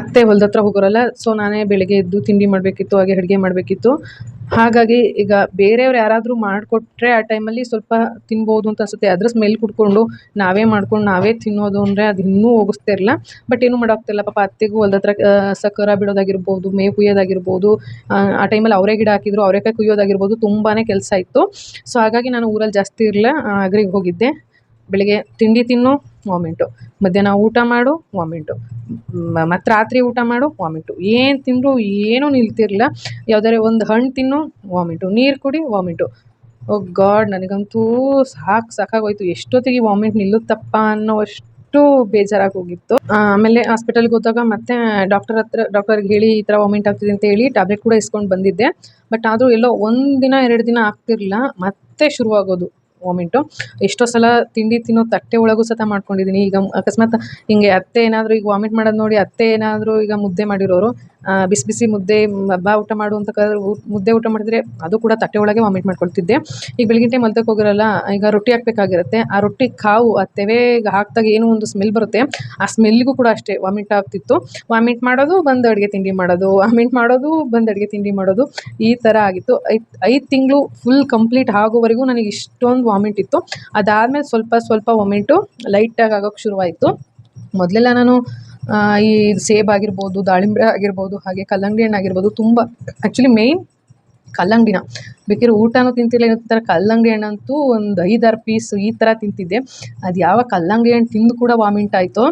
ಅತ್ತೆ ಹೊಲ್ದ ಹತ್ರ ಹೋಗೋರಲ್ಲ ಸೊ ನಾನೇ ಬೆಳಗ್ಗೆ ಎದ್ದು ತಿಂಡಿ ಮಾಡಬೇಕಿತ್ತು, ಹಾಗೆ ಅಡುಗೆ ಮಾಡಬೇಕಿತ್ತು. ಹಾಗಾಗಿ ಈಗ ಬೇರೆಯವ್ರು ಯಾರಾದರೂ ಮಾಡಿಕೊಟ್ರೆ ಆ ಟೈಮಲ್ಲಿ ಸ್ವಲ್ಪ ತಿನ್ಬೋದು ಅಂತ ಅನ್ಸುತ್ತೆ. ಅದ್ರ ಸ್ಮೆಲ್ ಕುಡ್ಕೊಂಡು ನಾವೇ ಮಾಡ್ಕೊಂಡು ನಾವೇ ತಿನ್ನೋದು ಅಂದರೆ ಅದು ಇನ್ನೂ ಹೋಗಿಸ್ತಾ ಇರಲ್ಲ ಬಟ್ ಏನೂ ಮಾಡೋಕ್ತಿಲ್ಲ ಪಾಪ ಅತ್ತೆಗೂ ಹೊಲ್ದ ಹತ್ರ ಸಕ್ಕರ ಬಿಡೋದಾಗಿರ್ಬೋದು, ಮೇವು ಕುಯ್ಯೋದಾಗಿರ್ಬೋದು, ಆ ಟೈಮಲ್ಲಿ ಅವರೇ ಗಿಡ ಹಾಕಿದ್ರು, ಅವರೇಕಾಯಿ ಕುಯ್ಯೋದಾಗಿರ್ಬೋದು ತುಂಬಾ ಕೆಲಸ ಇತ್ತು. ಸೊ ಹಾಗಾಗಿ ನಾನು ಊರಲ್ಲಿ ಜಾಸ್ತಿ ಇರಲಿಲ್ಲ. ಅಗ್ರಿಗೆ ಹೋಗಿದ್ದೆ. ಬೆಳಿಗ್ಗೆ ತಿಂಡಿ ತಿನ್ನು ವಾಮಿಂಟು. ಮಧ್ಯಾಹ್ನ ಊಟ ಮಾಡು, ವಾಮಿಂಟು. ಮತ್ತು ರಾತ್ರಿ ಊಟ ಮಾಡು, ವಾಮಿಂಟು. ಏನು ತಿಂದರೂ ಏನೂ ನಿಲ್ತಿರಲಿಲ್ಲ. ಯಾವ್ದಾರೆ ಒಂದು ಹಣ್ಣು ತಿನ್ನು, ವಾಮಿಂಟು. ನೀರು ಕುಡಿ, ವಾಮಿಂಟು. ಓ ಗಾಡ್, ನನಗಂತೂ ಸಾಕು ಸಾಕಾಗೋಯ್ತು. ಎಷ್ಟೊತ್ತಿಗೆ ವಾಮಿಟ್ ನಿಲ್ಲುತ್ತಪ್ಪ ಅನ್ನೋವಷ್ಟು ಬೇಜಾರಾಗಿ ಹೋಗಿತ್ತು ಆಮೇಲೆ ಹಾಸ್ಪಿಟಲ್ಗೆ ಹೋದಾಗ ಮತ್ತೆ ಡಾಕ್ಟರ್ ಹತ್ರ ಡಾಕ್ಟರ್ಗೆ ಹೇಳಿ ಈ ಥರ ವಾಮಿಂಟ್ ಆಗ್ತಿದೆ ಅಂತ ಹೇಳಿ ಟ್ಯಾಬ್ಲೆಟ್ ಕೂಡ ಇಸ್ಕೊಂಡು ಬಂದಿದ್ದೆ. ಬಟ್ ಆದರೂ ಎಲ್ಲೋ ಒಂದು ದಿನ ಎರಡು ದಿನ ಆಗ್ತಿರಲಿಲ್ಲ. ಮತ್ತೆ ಶುರುವಾಗೋದು. ವಾಮಿಂಟು. ಎಷ್ಟೋ ಸಲ ತಿಂಡಿ ತಿನ್ನೋ ತಟ್ಟೆ ಒಳಗೂ ಸತ ಮಾಡ್ಕೊಂಡಿದ್ದೀನಿ ಈಗ ಅಕಸ್ಮಾತ್ ಹಿಂಗೆ ಅತ್ತೆ ಏನಾದರೂ ಈಗ ವಾಮಿಟ್ ಮಾಡೋದು ನೋಡಿ ಅತ್ತೆ ಏನಾದರೂ ಈಗ ಮುದ್ದೆ ಮಾಡಿರೋರು ಬಿಸಿ ಬಿಸಿ ಮುದ್ದೆ ಹಬ್ಬ ಊಟ ಮಾಡುವಂಥ ಮುದ್ದೆ ಊಟ ಮಾಡಿದ್ರೆ ಅದು ಕೂಡ ತಟ್ಟೆ ಒಳಗೆ ವಾಮಿಟ್ ಮಾಡ್ಕೊಳ್ತಿದ್ದೆ. ಈಗ ಬೆಳಗಿನ ಟೈಮ್ ಮಲ್ತಕ್ಕೆ ಹೋಗಿರಲ್ಲ, ಈಗ ರೊಟ್ಟಿ ಹಾಕ್ಬೇಕಾಗಿರುತ್ತೆ. ಆ ರೊಟ್ಟಿ ಕಾವು, ಆ ತೆವೆಗೆ ಹಾಕಿದಾಗ ಏನೋ ಒಂದು ಸ್ಮೆಲ್ ಬರುತ್ತೆ. ಆ ಸ್ಮೆಲ್ಗೂ ಕೂಡ ಅಷ್ಟೇ ವಾಮಿಟ್ ಆಗ್ತಿತ್ತು. ವಾಮಿಟ್ ಮಾಡೋದು ಬಂದು ಅಡುಗೆ ತಿಂಡಿ ಮಾಡೋದು ವಾಮಿಟ್ ಮಾಡೋದು ಬಂದು ಅಡುಗೆ ತಿಂಡಿ ಮಾಡೋದು, ಈ ಥರ ಆಗಿತ್ತು. ಐದು ಐದು ತಿಂಗಳು ಫುಲ್ ಕಂಪ್ಲೀಟ್ ಆಗೋವರೆಗೂ ನನಗೆ ಇಷ್ಟೊಂದು ವಾಮಿಟ್ ಇತ್ತು. ಅದಾದಮೇಲೆ ಸ್ವಲ್ಪ ಸ್ವಲ್ಪ ವಾಮಿಟು ಲೈಟಾಗಿ ಆಗೋಕ್ಕೆ ಶುರುವಾಯಿತು. ಮೊದಲೆಲ್ಲ ನಾನು ಈ ಸೇಬ್ ಆಗಿರ್ಬೋದು ದಾಳಿಂಬೆ ಆಗಿರ್ಬೋದು, ಹಾಗೆ ಕಲ್ಲಂಗಡಿ ಹಣ್ಣು ಆಗಿರ್ಬೋದು, ತುಂಬ ಆ್ಯಕ್ಚುಲಿ ಮೇಯ್ನ್ ಕಲ್ಲಂಗಡಿನ. ಬೇಕಿದ್ರೆ ಊಟನೂ ತಿಂತಿಲ್ಲ ಏನೋ ಕಲ್ಲಂಗಡಿ ಹಣ್ಣಂತೂ ಒಂದು ಐದಾರು ಪೀಸ್ ಈ ಥರ ತಿಂತಿದ್ದೆ. ಅದು ಯಾವ ಕಲ್ಲಂಗಡಿ ಹಣ್ಣು ತಿಂದು ಕೂಡ ವಾಮಿಂಟ್ ಆಯಿತು,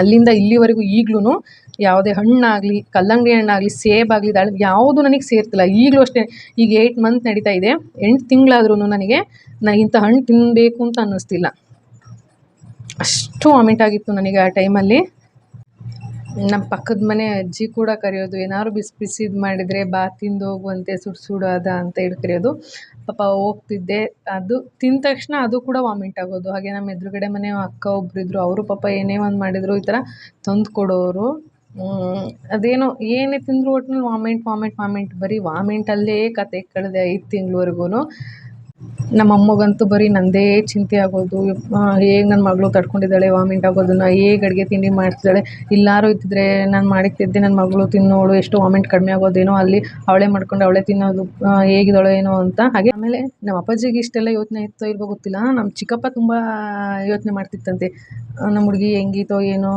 ಅಲ್ಲಿಂದ ಇಲ್ಲಿವರೆಗೂ ಈಗಲೂ ಯಾವುದೇ ಹಣ್ಣಾಗಲಿ, ಕಲ್ಲಂಗಡಿ ಹಣ್ಣಾಗಲಿ ಸೇಬಾಗಲಿ ದಾಳಿ ಯಾವುದು ನನಗೆ ಸೇರ್ತಿಲ್ಲ. ಈಗಲೂ ಅಷ್ಟೇ, ಈಗ ಏಯ್ಟ್ ಮಂತ್ ನಡೀತಾ ಇದೆ. ಎಂಟು ತಿಂಗಳಾದ್ರೂ ನನಗೆ ನಾನು ಇಂಥ ಹಣ್ಣು ತಿನ್ನಬೇಕು ಅಂತ ಅನ್ನಿಸ್ತಿಲ್ಲ. ಅಷ್ಟು ವಾಮಿಟ್ ಆಗಿತ್ತು ನನಗೆ ಆ ಟೈಮಲ್ಲಿ ನಮ್ಮ ಪಕ್ಕದ ಮನೆ ಅಜ್ಜಿ ಕೂಡ ಕರೆಯೋದು, ಏನಾದ್ರು ಬಿಸಿ ಬಿಸಿದು ಮಾಡಿದರೆ ಬಾ, ತಿಂದು ಹೋಗುವಂತೆ ಸುಡು ಸುಡು ಅದ ಅಂತ ಹೇಳಿ ಕರೆಯೋದು. ಪಾಪ ಹೋಗ್ತಿದ್ದೆ. ಅದು ತಿಂದ ತಕ್ಷಣ ಅದು ಕೂಡ ವಾಮಿಟ್ ಆಗೋದು. ಹಾಗೆ ನಮ್ಮ ಎದುರುಗಡೆ ಮನೆ ಅಕ್ಕ ಒಬ್ರು ಇದ್ದರು ಅವರು ಪಾಪ ಏನೇ ಒಂದು ಮಾಡಿದ್ರು ಈ ಥರ ತಂದು ಕೊಡೋರು. ಅದೇನೋ ಏನೇ ತಿಂದರೂ ಒಟ್ನಲ್ಲಿ ವಾಮಿಂಟ್ ವಾಮಿಂಟ್ ವಾಮಿಂಟ್. ಬರೀ ವಾಮಿಂಟಲ್ಲೇ ಕತೆ ಕಳೆದೆ ಐದು ತಿಂಗ್ಳವರೆಗೂ ನಮ್ಮ ಅಮ್ಮಗಂತೂ ಬರೀ ನನ್ನದೇ ಚಿಂತೆ ಆಗೋದು ಹೇಗೆ ನನ್ನ ಮಗಳು ತಡ್ಕೊಂಡಿದ್ದಾಳೆ ವಾಮಿಂಟ್ ಆಗೋದನ್ನ, ಹೇಗೆ ಅಡುಗೆ ತಿಂಡಿ ಮಾಡ್ತಿದ್ದಾಳೆ, ಇಲ್ಲಾರು ಇದ್ದಿದ್ರೆ ನಾನು ಮಾಡಿಟ್ಟಿದ್ದೆ ನನ್ನ ಮಗಳು ತಿನ್ನೋಳು, ಎಷ್ಟು ವಾಮಿಂಟ್ ಕಡಿಮೆ ಆಗೋದೇನೋ ಅಲ್ಲಿ ಅವಳೇ ಮಾಡ್ಕೊಂಡು ಅವಳೇ ತಿನ್ನೋದು ಹೇಗಿದ್ದಾಳೆ ಏನೋ ಅಂತ. ಹಾಗೆ ಆಮೇಲೆ ನಮ್ಮ ಅಪ್ಪಾಜಿಗೆ ಇಷ್ಟೆಲ್ಲ ಯೋಚನೆ ಇತ್ತೋ ಇಲ್ವೋ ಗೊತ್ತಿಲ್ಲ ನಮ್ಮ ಚಿಕ್ಕಪ್ಪ ತುಂಬ ಯೋಚನೆ ಮಾಡ್ತಿತ್ತಂತೆ. ನಮ್ಮ ಹುಡುಗಿ ಹೆಂಗಿತೋ ಏನೋ,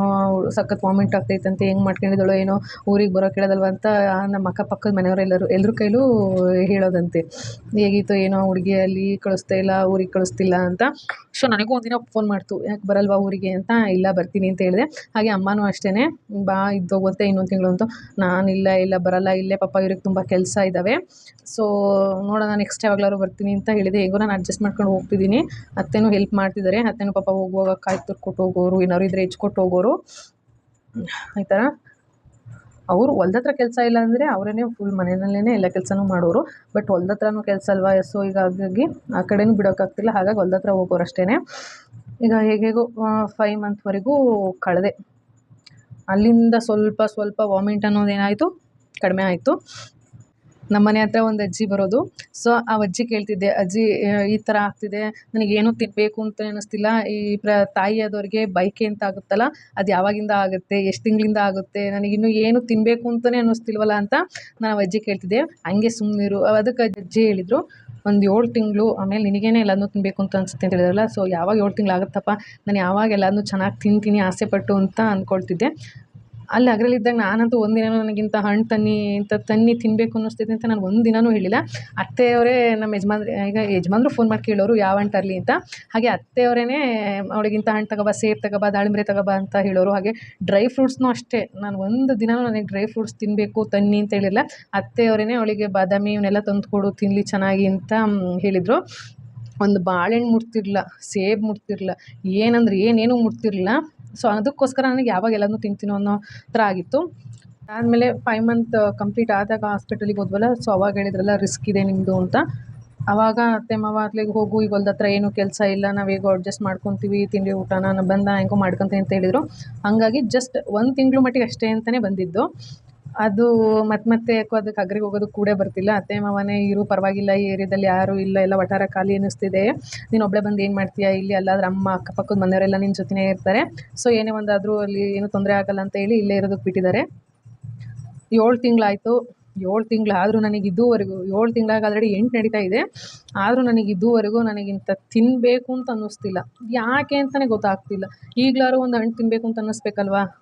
ಸಖತ್ ವಾಮಿಂಟ್ ಆಗ್ತೈತಂತೆ, ಹೆಂಗೆ ಮಾಡ್ಕೊಂಡಿದ್ದಾಳೋ ಏನೋ, ಊರಿಗೆ ಬರೋ ಕೇಳೋದಲ್ವ ಅಂತ ನಮ್ಮ ಅಕ್ಕಪಕ್ಕದ ಮನೆಯವರೆಲ್ಲರೂ ಎಲ್ಲರ ಕೈಲೂ ಹೇಳೋದಂತೆ. ಹೇಗಿತ್ತೋ ಏನೋ ಹುಡುಗಿ ಅಲ್ಲಿ ಕಳಿಸ್ತಾ ಇಲ್ಲ, ಊರಿಗೆ ಕಳಿಸ್ತಿಲ್ಲ ಅಂತ. ಸೊ ನನಗೂ ಒಂದಿನ ಫೋನ್ ಮಾಡ್ತು. ಯಾಕೆ ಬರಲ್ವಾ ಊರಿಗೆ ಅಂತ? ಇಲ್ಲ, ಬರ್ತೀನಿ ಅಂತ ಹೇಳಿದೆ. ಹಾಗೆ ಅಮ್ಮನೂ ಅಷ್ಟೇ ಬಾ, ಇದ್ದೋಗುತ್ತೆ ಇನ್ನೊಂದು ತಿಂಗಳು ಅಂತ. ನಾನು ಇಲ್ಲ ಇಲ್ಲ, ಬರಲ್ಲ. ಇಲ್ಲೇ ಪಾಪ ಇವ್ರಿಗೆ ತುಂಬ ಕೆಲಸ ಇದ್ದಾವೆ ಸೊ ನೋಡೋಣ ನೆಕ್ಸ್ಟ್ ಯಾವಾಗಲಾದ್ರು ಬರ್ತೀನಿ ಅಂತ ಹೇಳಿದೆ. ಹೇಗೋ ನಾನು ಅಡ್ಜಸ್ಟ್ ಮಾಡ್ಕೊಂಡು ಹೋಗ್ತಿದ್ದೀನಿ. ಅತ್ತೆನೂ ಹೆಲ್ಪ್ ಮಾಡ್ತಿದ್ದಾರೆ. ಅತ್ತೆನೂ ಪಾಪ ಹೋಗುವಾಗ ಕಾಯಿ ಕೊಟ್ಟು ಹೋಗೋರು ಏನಾದ್ರು ಇದ್ರೆ ಹೆಚ್ಕೊಟ್ಟು ಹೋಗೋರು. ಈ ಥರ. ಅವರು ಹೊಲ್ದತ್ರ ಕೆಲಸ ಇಲ್ಲ ಅಂದರೆ ಅವರೇ ಫುಲ್ ಮನೆಯಲ್ಲೇ ಎಲ್ಲ ಕೆಲಸನೂ ಮಾಡೋರು. ಬಟ್ ಹೊಲ್ದ ಹತ್ರನೂ ಕೆಲಸ ಅಲ್ವಾ? ಸೊ ಈಗ ಹಾಗಾಗಿ ಆ ಕಡೆನೂ ಬಿಡೋಕ್ಕಾಗ್ತಿಲ್ಲ ಹಾಗಾಗಿ ಹೊಲ್ದ ಹತ್ರ ಹೋಗೋರು ಅಷ್ಟೇ ಈಗ ಹೇಗೇಗೋ ಫೈವ್ ಮಂತ್ವರೆಗೂ ಕಳೆದೆ. ಅಲ್ಲಿಂದ ಸ್ವಲ್ಪ ಸ್ವಲ್ಪ ವಾಮಿಂಟ್ ಅನ್ನೋದು ಏನಾಯಿತು ಕಡಿಮೆ ಆಯಿತು. ನಮ್ಮ ಮನೆ ಹತ್ರ ಒಂದು ಅಜ್ಜಿ ಬರೋದು. ಸೊ ಆ ಅಜ್ಜಿ ಕೇಳ್ತಿದ್ದೆ, ಅಜ್ಜಿ ಈ ಥರ ಆಗ್ತಿದೆ. ನನಗೇನು ತಿನ್ನಬೇಕು ಅಂತ ಅನ್ನಿಸ್ತಿಲ್ಲ ಈ ಪ್ರ, ತಾಯಿ ಆದವ್ರಿಗೆ ಬೈಕೆ ಅಂತ ಆಗುತ್ತಲ್ಲ? ಅದು ಯಾವಾಗಿಂದ ಆಗುತ್ತೆ? ಎಷ್ಟು ತಿಂಗಳಿಂದ ಆಗುತ್ತೆ? ನನಗಿನ್ನೂ ಏನು ತಿನ್ನಬೇಕು ಅಂತಲೇ ಅನ್ನಿಸ್ತಿಲ್ವಲ್ಲ ಅಂತ ನಾನು ಅಜ್ಜಿ ಕೇಳ್ತಿದ್ದೆ. ಹಂಗೆ ಸುಮ್ಮನಿರು ಅದಕ್ಕೆ ಅಜ್ಜಿ ಹೇಳಿದರು, ಒಂದು ಏಳು ತಿಂಗಳು, ಆಮೇಲೆ ನಿನಗೇನೆ ಎಲ್ಲಾನು ತಿನ್ನಬೇಕು ಅಂತ ಅನಿಸುತ್ತೆ ಅಂತ ಹೇಳಿದ್ರಲ್ಲ? ಸೊ ಯಾವಾಗ ಏಳು ತಿಂಗಳು ಆಗುತ್ತಪ್ಪ? ನಾನು ಯಾವಾಗ ಎಲ್ಲಾನು ಚೆನ್ನಾಗಿ ತಿಂತೀನಿ, ಆಸೆಪಟ್ಟು ಅಂತ ಅಂದ್ಕೊಳ್ತಿದ್ದೆ ಅಲ್ಲಿ ಅದ್ರಲ್ಲಿದ್ದಾಗ ನಾನಂತೂ ಒಂದಿನನೂ ನನಗಿಂತ ಹಣ್ಣು ತನ್ನಿ ಇಂಥ ತನ್ನಿ ತಿನ್ನಬೇಕು ಅನ್ನಿಸ್ತೈತೆ ಅಂತ ನಾನು ಒಂದಿನನೂ ಹೇಳಿಲ್ಲ. ಅತ್ತೆಯವರೇ ನಮ್ಮ ಯಜಮಾನ್ರು, ಈಗ ಯಜಮಾನ್ರು ಫೋನ್ ಮಾಡಿ ಕೇಳೋರು ಯಾವ ಹಣ್ಣು ತರಲಿ ಅಂತ. ಹಾಗೆ ಅತ್ತೆಯವರೇ ಅವಳಿಗಿಂತ ಹಣ್ಣು ತಗೋಬಾ, ಸೇಬು ತಗೋಬಾ ದಾಳಿಂಬೆ ತಗೋಬಾ ಅಂತ ಹೇಳೋರು. ಹಾಗೆ ಡ್ರೈ ಫ್ರೂಟ್ಸ್ನೂ ಅಷ್ಟೇ. ನಾನು ಒಂದು ದಿನವೂ ನನಗೆ ಡ್ರೈ ಫ್ರೂಟ್ಸ್ ತಿನ್ನಬೇಕು ತನ್ನಿ ಅಂತ ಹೇಳಿಲ್ಲ. ಅತ್ತೆಯವರೇ ಅವಳಿಗೆ ಬಾದಾಮಿ ಇವನ್ನೆಲ್ಲ ತಂದುಕೊಡು ತಿನ್ನಲಿ ಚೆನ್ನಾಗಿ ಅಂತ ಹೇಳಿದರು. ಒಂದು ಬಾಳೆಹಣ್ಣು ಮುಟ್ತಿರ್ಲಿಲ್ಲ ಸೇಬು ಮುಟ್ತಿರ್ಲಿಲ್ಲ ಏನಂದ್ರೆ ಏನೇನೂ ಮುಟ್ತಿರ್ಲಿಲ್ಲ ಸೊ ಅದಕ್ಕೋಸ್ಕರ ನನಗೆ ಯಾವಾಗ ಎಲ್ಲನೂ ತಿಂತೀನೋ ಅನ್ನೋ ಥರ ಆಗಿತ್ತು. ಆದಮೇಲೆ ಫೈವ್ ಮಂತ್ ಕಂಪ್ಲೀಟ್ ಆದಾಗ ಹಾಸ್ಪಿಟಲಿಗೆ ಹೋದ್ವಲ್ಲ ಸೊ ಅವಾಗ ಹೇಳಿದ್ರಲ್ಲ ರಿಸ್ಕ್ ಇದೆ ನಿಮ್ಮದು ಅಂತ. ಆವಾಗ ಅತ್ತೆ, ಮಾವ ಅತ್ಲೆಗೆ ಹೋಗು ಈಗ ಹೊಲ್ದ ಹತ್ರ ಏನೂ ಕೆಲಸ ಇಲ್ಲ, ನಾವು ಹೇಗೋ ಅಡ್ಜಸ್ಟ್ ಮಾಡ್ಕೊತೀವಿ, ತಿಂಡಿ ಊಟನ ನಾನು ಬಂದ, ಹೆಂಗೋ ಮಾಡ್ಕೊತೀನಿ ಅಂತ ಹೇಳಿದರು. ಹಾಗಾಗಿ ಜಸ್ಟ್ ಒಂದು ತಿಂಗಳು ಮಟ್ಟಿಗೆ ಅಷ್ಟೇ ಅಂತಲೇ ಬಂದಿದ್ದು. ಅದು ಮತ್ತೆ ಮತ್ತೆ ಯಾಕೋ ಅದಕ್ಕೆ ಅಗ್ರಿಗೆ ಹೋಗೋದು ಕೂಡೇ ಬರ್ತಿಲ್ಲ. ಅತ್ತೆ, ಮಾವನೇ ಇರು, ಪರವಾಗಿಲ್ಲ, ಈ ಏರಿಯಾದಲ್ಲಿ ಯಾರು ಇಲ್ಲ, ಎಲ್ಲ ವಠಾರ ಖಾಲಿ ಅನ್ನಿಸ್ತಿದೆ ನೀನು ಒಬ್ಬಳೇ ಬಂದು ಏನು ಮಾಡ್ತೀಯಾ? ಇಲ್ಲಿ ಅಲ್ಲಾದ್ರೆ ಅಮ್ಮ, ಅಕ್ಕಪಕ್ಕದ ಮನೆಯವರೆಲ್ಲ ನಿನ್ನ ಜೊತೆನೇ ಇರ್ತಾರೆ. ಸೊ ಏನೇ ಒಂದಾದರೂ ಅಲ್ಲಿ ಏನೂ ತೊಂದರೆ ಆಗಲ್ಲ ಅಂತ ಹೇಳಿ ಇಲ್ಲೇ ಇರೋದಕ್ಕೆ ಬಿಟ್ಟಿದ್ದಾರೆ. ಏಳು ತಿಂಗಳಾಯಿತು. ಏಳು ತಿಂಗಳಾದರೂ ನನಗೆ ಇದುವರೆಗೂ, ಏಳು ತಿಂಗಳಾಗ ಆಲ್ರೆಡಿ ಎಂಟು ನಡೀತಾ ಇದೆ. ಆದರೂ ನನಗೆ ಇದುವರೆಗೂ ನನಗಿಂತ ತಿನ್ನಬೇಕು ಅಂತ ಅನ್ನಿಸ್ತಿಲ್ಲ. ಯಾಕೆ ಅಂತಲೇ ಗೊತ್ತಾಗ್ತಿಲ್ಲ. ಈಗಲಾದ್ರು ಒಂದು ಹಣ್ಣು ತಿನ್ನಬೇಕು ಅಂತ ಅನ್ನಿಸ್ಬೇಕಲ್ವಾ?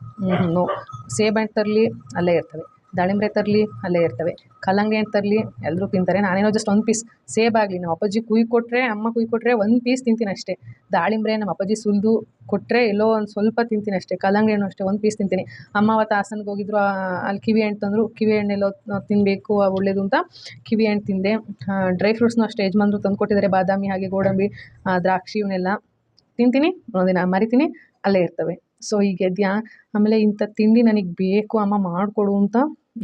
ನೋ ಸೇಬು ತರಲಿ ಅಲ್ಲೇ ಇರ್ತವೆ ದಾಳಿಂಬೆ ತರಲಿ, ಅಲ್ಲೇ ಇರ್ತವೆ. ಕಲ್ಲಂಗಡಿ ಹಣ್ಣು ತರಲಿ ಎಲ್ಲರೂ ತಿಂತಾರೆ. ನಾನೇನೋ ಜಸ್ಟ್ ಒಂದು ಪೀಸ್ ಸೇಬ್ ಆಗಲಿ. ನಮ್ಮ ಅಪ್ಪಾಜಿ ಕುಯ್ದು ಕೊಟ್ಟರೆ ಅಮ್ಮ ಕುಯ್ ಕೊಟ್ಟರೆ ಒಂದು ಪೀಸ್ ತಿಂತೀನಿ ಅಷ್ಟೇ. ದಾಳಿಂಬೆ ನಮ್ಮ ಅಪ್ಪಾಜಿ ಸುಲಿದು ಕೊಟ್ಟರೆ ಎಲ್ಲೋ ಒಂದು ಸ್ವಲ್ಪ ತಿಂತೀನಿ ಅಷ್ಟೇ. ಕಲ್ಲಂಗಡಿ ಹಣ್ಣು ಅಷ್ಟೇ, ಒಂದು ಪೀಸ್ ತಿಂತೀನಿ. ಅಮ್ಮ ಅವತ್ತು ಹಾಸನ್ಗೆ ಹೋಗಿದ್ರು ಅಲ್ಲಿ ಕಿವಿ ಹಣ್ಣು ತಂದರು. ಕಿವಿ ಹಣ್ಣೆಲ್ಲೋ ತಿನ್ನಬೇಕು ಒಳ್ಳೇದು ಅಂತ ಕಿವಿ ಹಣ್ಣು ತಿಂದೆ. ಡ್ರೈ ಫ್ರೂಟ್ಸ್ನೂ ಅಷ್ಟೇ. ಯಜಮಾನ್ರು ತಂದು ಕೊಟ್ಟಿದ್ದಾರೆ. ಬಾದಾಮಿ ಹಾಗೆ ಗೋಡಂಬಿ ದ್ರಾಕ್ಷಿ ಇವನ್ನೆಲ್ಲ ತಿಂತೀನಿ. ಒಂದಿನ ಮರಿತೀನಿ, ಅಲ್ಲೇ ಇರ್ತವೆ. ಸೊ ಈಗ ಎದ್ಯಾ ಆಮೇಲೆ ಇಂಥ ತಿಂಡಿ ನನಗೆ ಬೇಕು, ಅಮ್ಮ ಮಾಡಿಕೊಡು ಅಂತ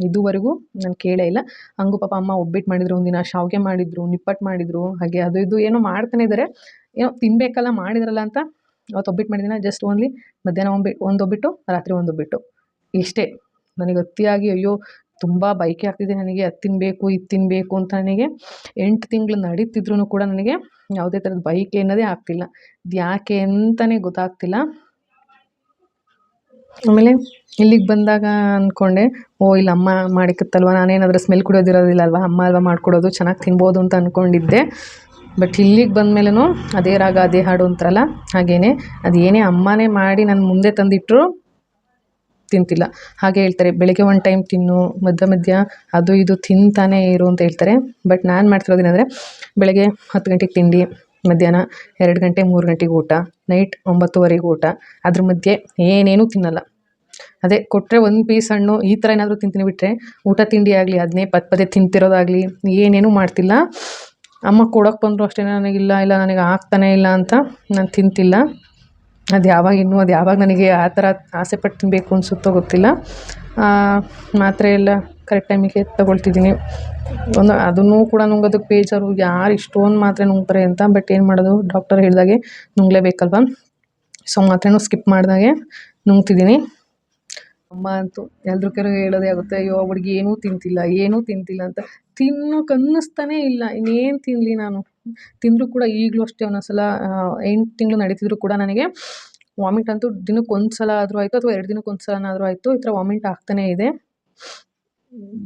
ಇದುವರೆಗೂ ನಾನು ಕೇಳೇ ಇಲ್ಲ. ಹಂಗೂ ಪಾಪ ಅಮ್ಮ ಒಬ್ಬಿಟ್ಟು ಮಾಡಿದ್ರು, ಒಂದಿನ ಶಾವಿಗೆ ಮಾಡಿದ್ರು ನಿಪ್ಪಟ್ಟು ಮಾಡಿದ್ರು, ಹಾಗೆ ಅದು ಇದು ಏನೋ ಮಾಡ್ತಾನೆ ಇದ್ದಾರೆ ಏನೋ ತಿನ್ನಬೇಕಲ್ಲ ಮಾಡಿದ್ರಲ್ಲ ಅಂತ ಅವತ್ತು ಒಬ್ಬಿಟ್ಟು ಮಾಡಿದಿನ ಜಸ್ಟ್ ಓನ್ಲಿ ಮಧ್ಯಾಹ್ನ ಒಂದು ಒಂದು ಒಬ್ಬಿಟ್ಟು ರಾತ್ರಿ ಒಂದು ಒಬ್ಬಿಟ್ಟು ಇಷ್ಟೇ. ನನಗೆ ಅತಿಯಾಗಿ ಅಯ್ಯೋ, ತುಂಬ ಬೈಕೆ ಆಗ್ತಿದೆ ನನಗೆ. ಅದು ತಿನ್ನಬೇಕು ಇದು ತಿನ್ನಬೇಕು ಅಂತ ನನಗೆ ಎಂಟು ತಿಂಗಳು ನಡೀತಿದ್ರು ಕೂಡ ನನಗೆ ಯಾವುದೇ ಥರದ ಬೈಕೆ ಅನ್ನೋದೇ ಆಗ್ತಿಲ್ಲ. ಯಾಕೆ ಅಂತಲೇ ಗೊತ್ತಾಗ್ತಿಲ್ಲ. ಆಮೇಲೆ ಇಲ್ಲಿಗೆ ಬಂದಾಗ ಅಂದ್ಕೊಂಡೆ ಓ, ಇಲ್ಲಿ ಅಮ್ಮ ಮಾಡಿಕತ್ತಲ್ವ? ನಾನೇನಾದ್ರೂ ಸ್ಮೆಲ್ ಕುಡಿಯೋದಿರೋದಿಲ್ಲ ಅಲ್ವಾ ಅಮ್ಮ ಅಲ್ವಾ ಮಾಡಿಕೊಡೋದು? ಚೆನ್ನಾಗಿ ತಿನ್ಬೋದು ಅಂತ ಅಂದ್ಕೊಂಡಿದ್ದೆ ಬಟ್ ಇಲ್ಲಿಗೆ ಬಂದಮೇಲೂ ಅದೇ ರಾಗ, ಅದೇ ಹಾಡು ಅಂತಾರಲ್ಲ ಹಾಗೇ ಅದು ಏನೇ ಅಮ್ಮನೇ ಮಾಡಿ ನನ್ನ ಮುಂದೆ ತಂದಿಟ್ಟರು ತಿಂತಿಲ್ಲ. ಹಾಗೆ ಹೇಳ್ತಾರೆ, ಬೆಳಗ್ಗೆ ಒಂದು ಟೈಮ್ ತಿನ್ನು, ಮಧ್ಯ ಮಧ್ಯ ಅದು ಇದು ತಿಂತಾನೇ ಇರು ಅಂತ ಹೇಳ್ತಾರೆ. ಬಟ್ ನಾನು ಮಾಡ್ತಿರೋದೇನೆಂದರೆ ಬೆಳಗ್ಗೆ ಹತ್ತು ಗಂಟೆಗೆ ತಿಂಡಿ. ಮಧ್ಯಾಹ್ನ ಎರಡು ಗಂಟೆ, ಮೂರು ಗಂಟೆಗೆ ಊಟ ನೈಟ್ ಒಂಬತ್ತುವರೆಗೆ ಊಟ. ಅದ್ರ ಮಧ್ಯೆ ಏನೇನೂ ತಿನ್ನಲ್ಲ. ಅದೇ ಕೊಟ್ಟರೆ ಒಂದು ಪೀಸ್ ಹಣ್ಣು, ಈ ಥರ ಏನಾದರೂ ತಿಂತೀನಿ ಬಿಟ್ಟರೆ ಊಟ ತಿಂಡಿ ಆಗಲಿ ಅದನ್ನೇ ಪದೇ ಪದೇ ತಿಂತಿರೋದಾಗಲಿ, ಏನೇನೂ ಮಾಡ್ತಿಲ್ಲ. ಅಮ್ಮ ಕೊಡೋಕೆ ಬಂದರೂ ಅಷ್ಟೇ ನನಗಿಲ್ಲ ಇಲ್ಲ ನನಗೆ ಆಗ್ತಾನೇ ಇಲ್ಲ ಅಂತ ನಾನು ತಿಂತಿಲ್ಲ. ಅದು ಯಾವಾಗ ಇನ್ನೂ, ಅದು ಯಾವಾಗ ನನಗೆ ಆ ಥರ ಆಸೆ ಪಟ್ಟು ತಿನ್ನಬೇಕು ಅನಿಸುತ್ತೋ ಗೊತ್ತಿಲ್ಲ. ಮಾತ್ರೆ ಎಲ್ಲ ಕರೆಕ್ಟ್ ಟೈಮಿಗೆ ತೊಗೊಳ್ತಿದ್ದೀನಿ. ಒಂದು ಅದನ್ನು ಕೂಡ ನುಂಗೋದಕ್ಕೆ ಬೇಜಾರು. ಯಾರು ಇಷ್ಟೊಂದು ಮಾತ್ರೆ ನುಂಗ್ತಾರೆ ಅಂತ ಬಟ್ ಏನು ಮಾಡೋದು? ಡಾಕ್ಟರ್ ಹೇಳಿದಾಗೆ ನುಂಗಲೇಬೇಕಲ್ವ? So ಮಾತ್ರೆನೂ skip ಮಾಡಿದಾಗೆ ನುಂಗ್ತಿದ್ದೀನಿ. ಅಮ್ಮ ಅಂತೂ ಎಲ್ರ ಕಡೆ ಹೇಳೋದೇ ಆಗುತ್ತೆ, ಅಯ್ಯೋ ಹುಡುಗಿ ಏನೂ ತಿಂತಿಲ್ಲ ಏನೂ ತಿಂತಿಲ್ಲ ಅಂತ. ತಿನ್ನೋಕೆ ಅನ್ನಿಸ್ತಾನೇ ಇಲ್ಲ, ಇನ್ನೇನು ತಿನ್ನಲಿ ನಾನು? ತಿಂದರೂ ಕೂಡ ಈಗಲೂ ಅಷ್ಟೇ ಒಂದೊಂದ್ಸಲ ಎಂಟು ತಿಂಗಳು ನಡೀತಿದ್ರು ಕೂಡ ನನಗೆ. ವಾಮಿಟ್ ಅಂತೂ ದಿನಕ್ಕೆ ಒಂದು ಸಲ ಆದರೂ ಆಯಿತು, ಅಥವಾ ಎರಡು ದಿನಕ್ಕೆ ಒಂದು ಸಲನಾದರೂ ಆಯಿತು, ಈ ಥರ ವಾಮಿಟ್ ಆಗ್ತಾನೇ ಇದೆ.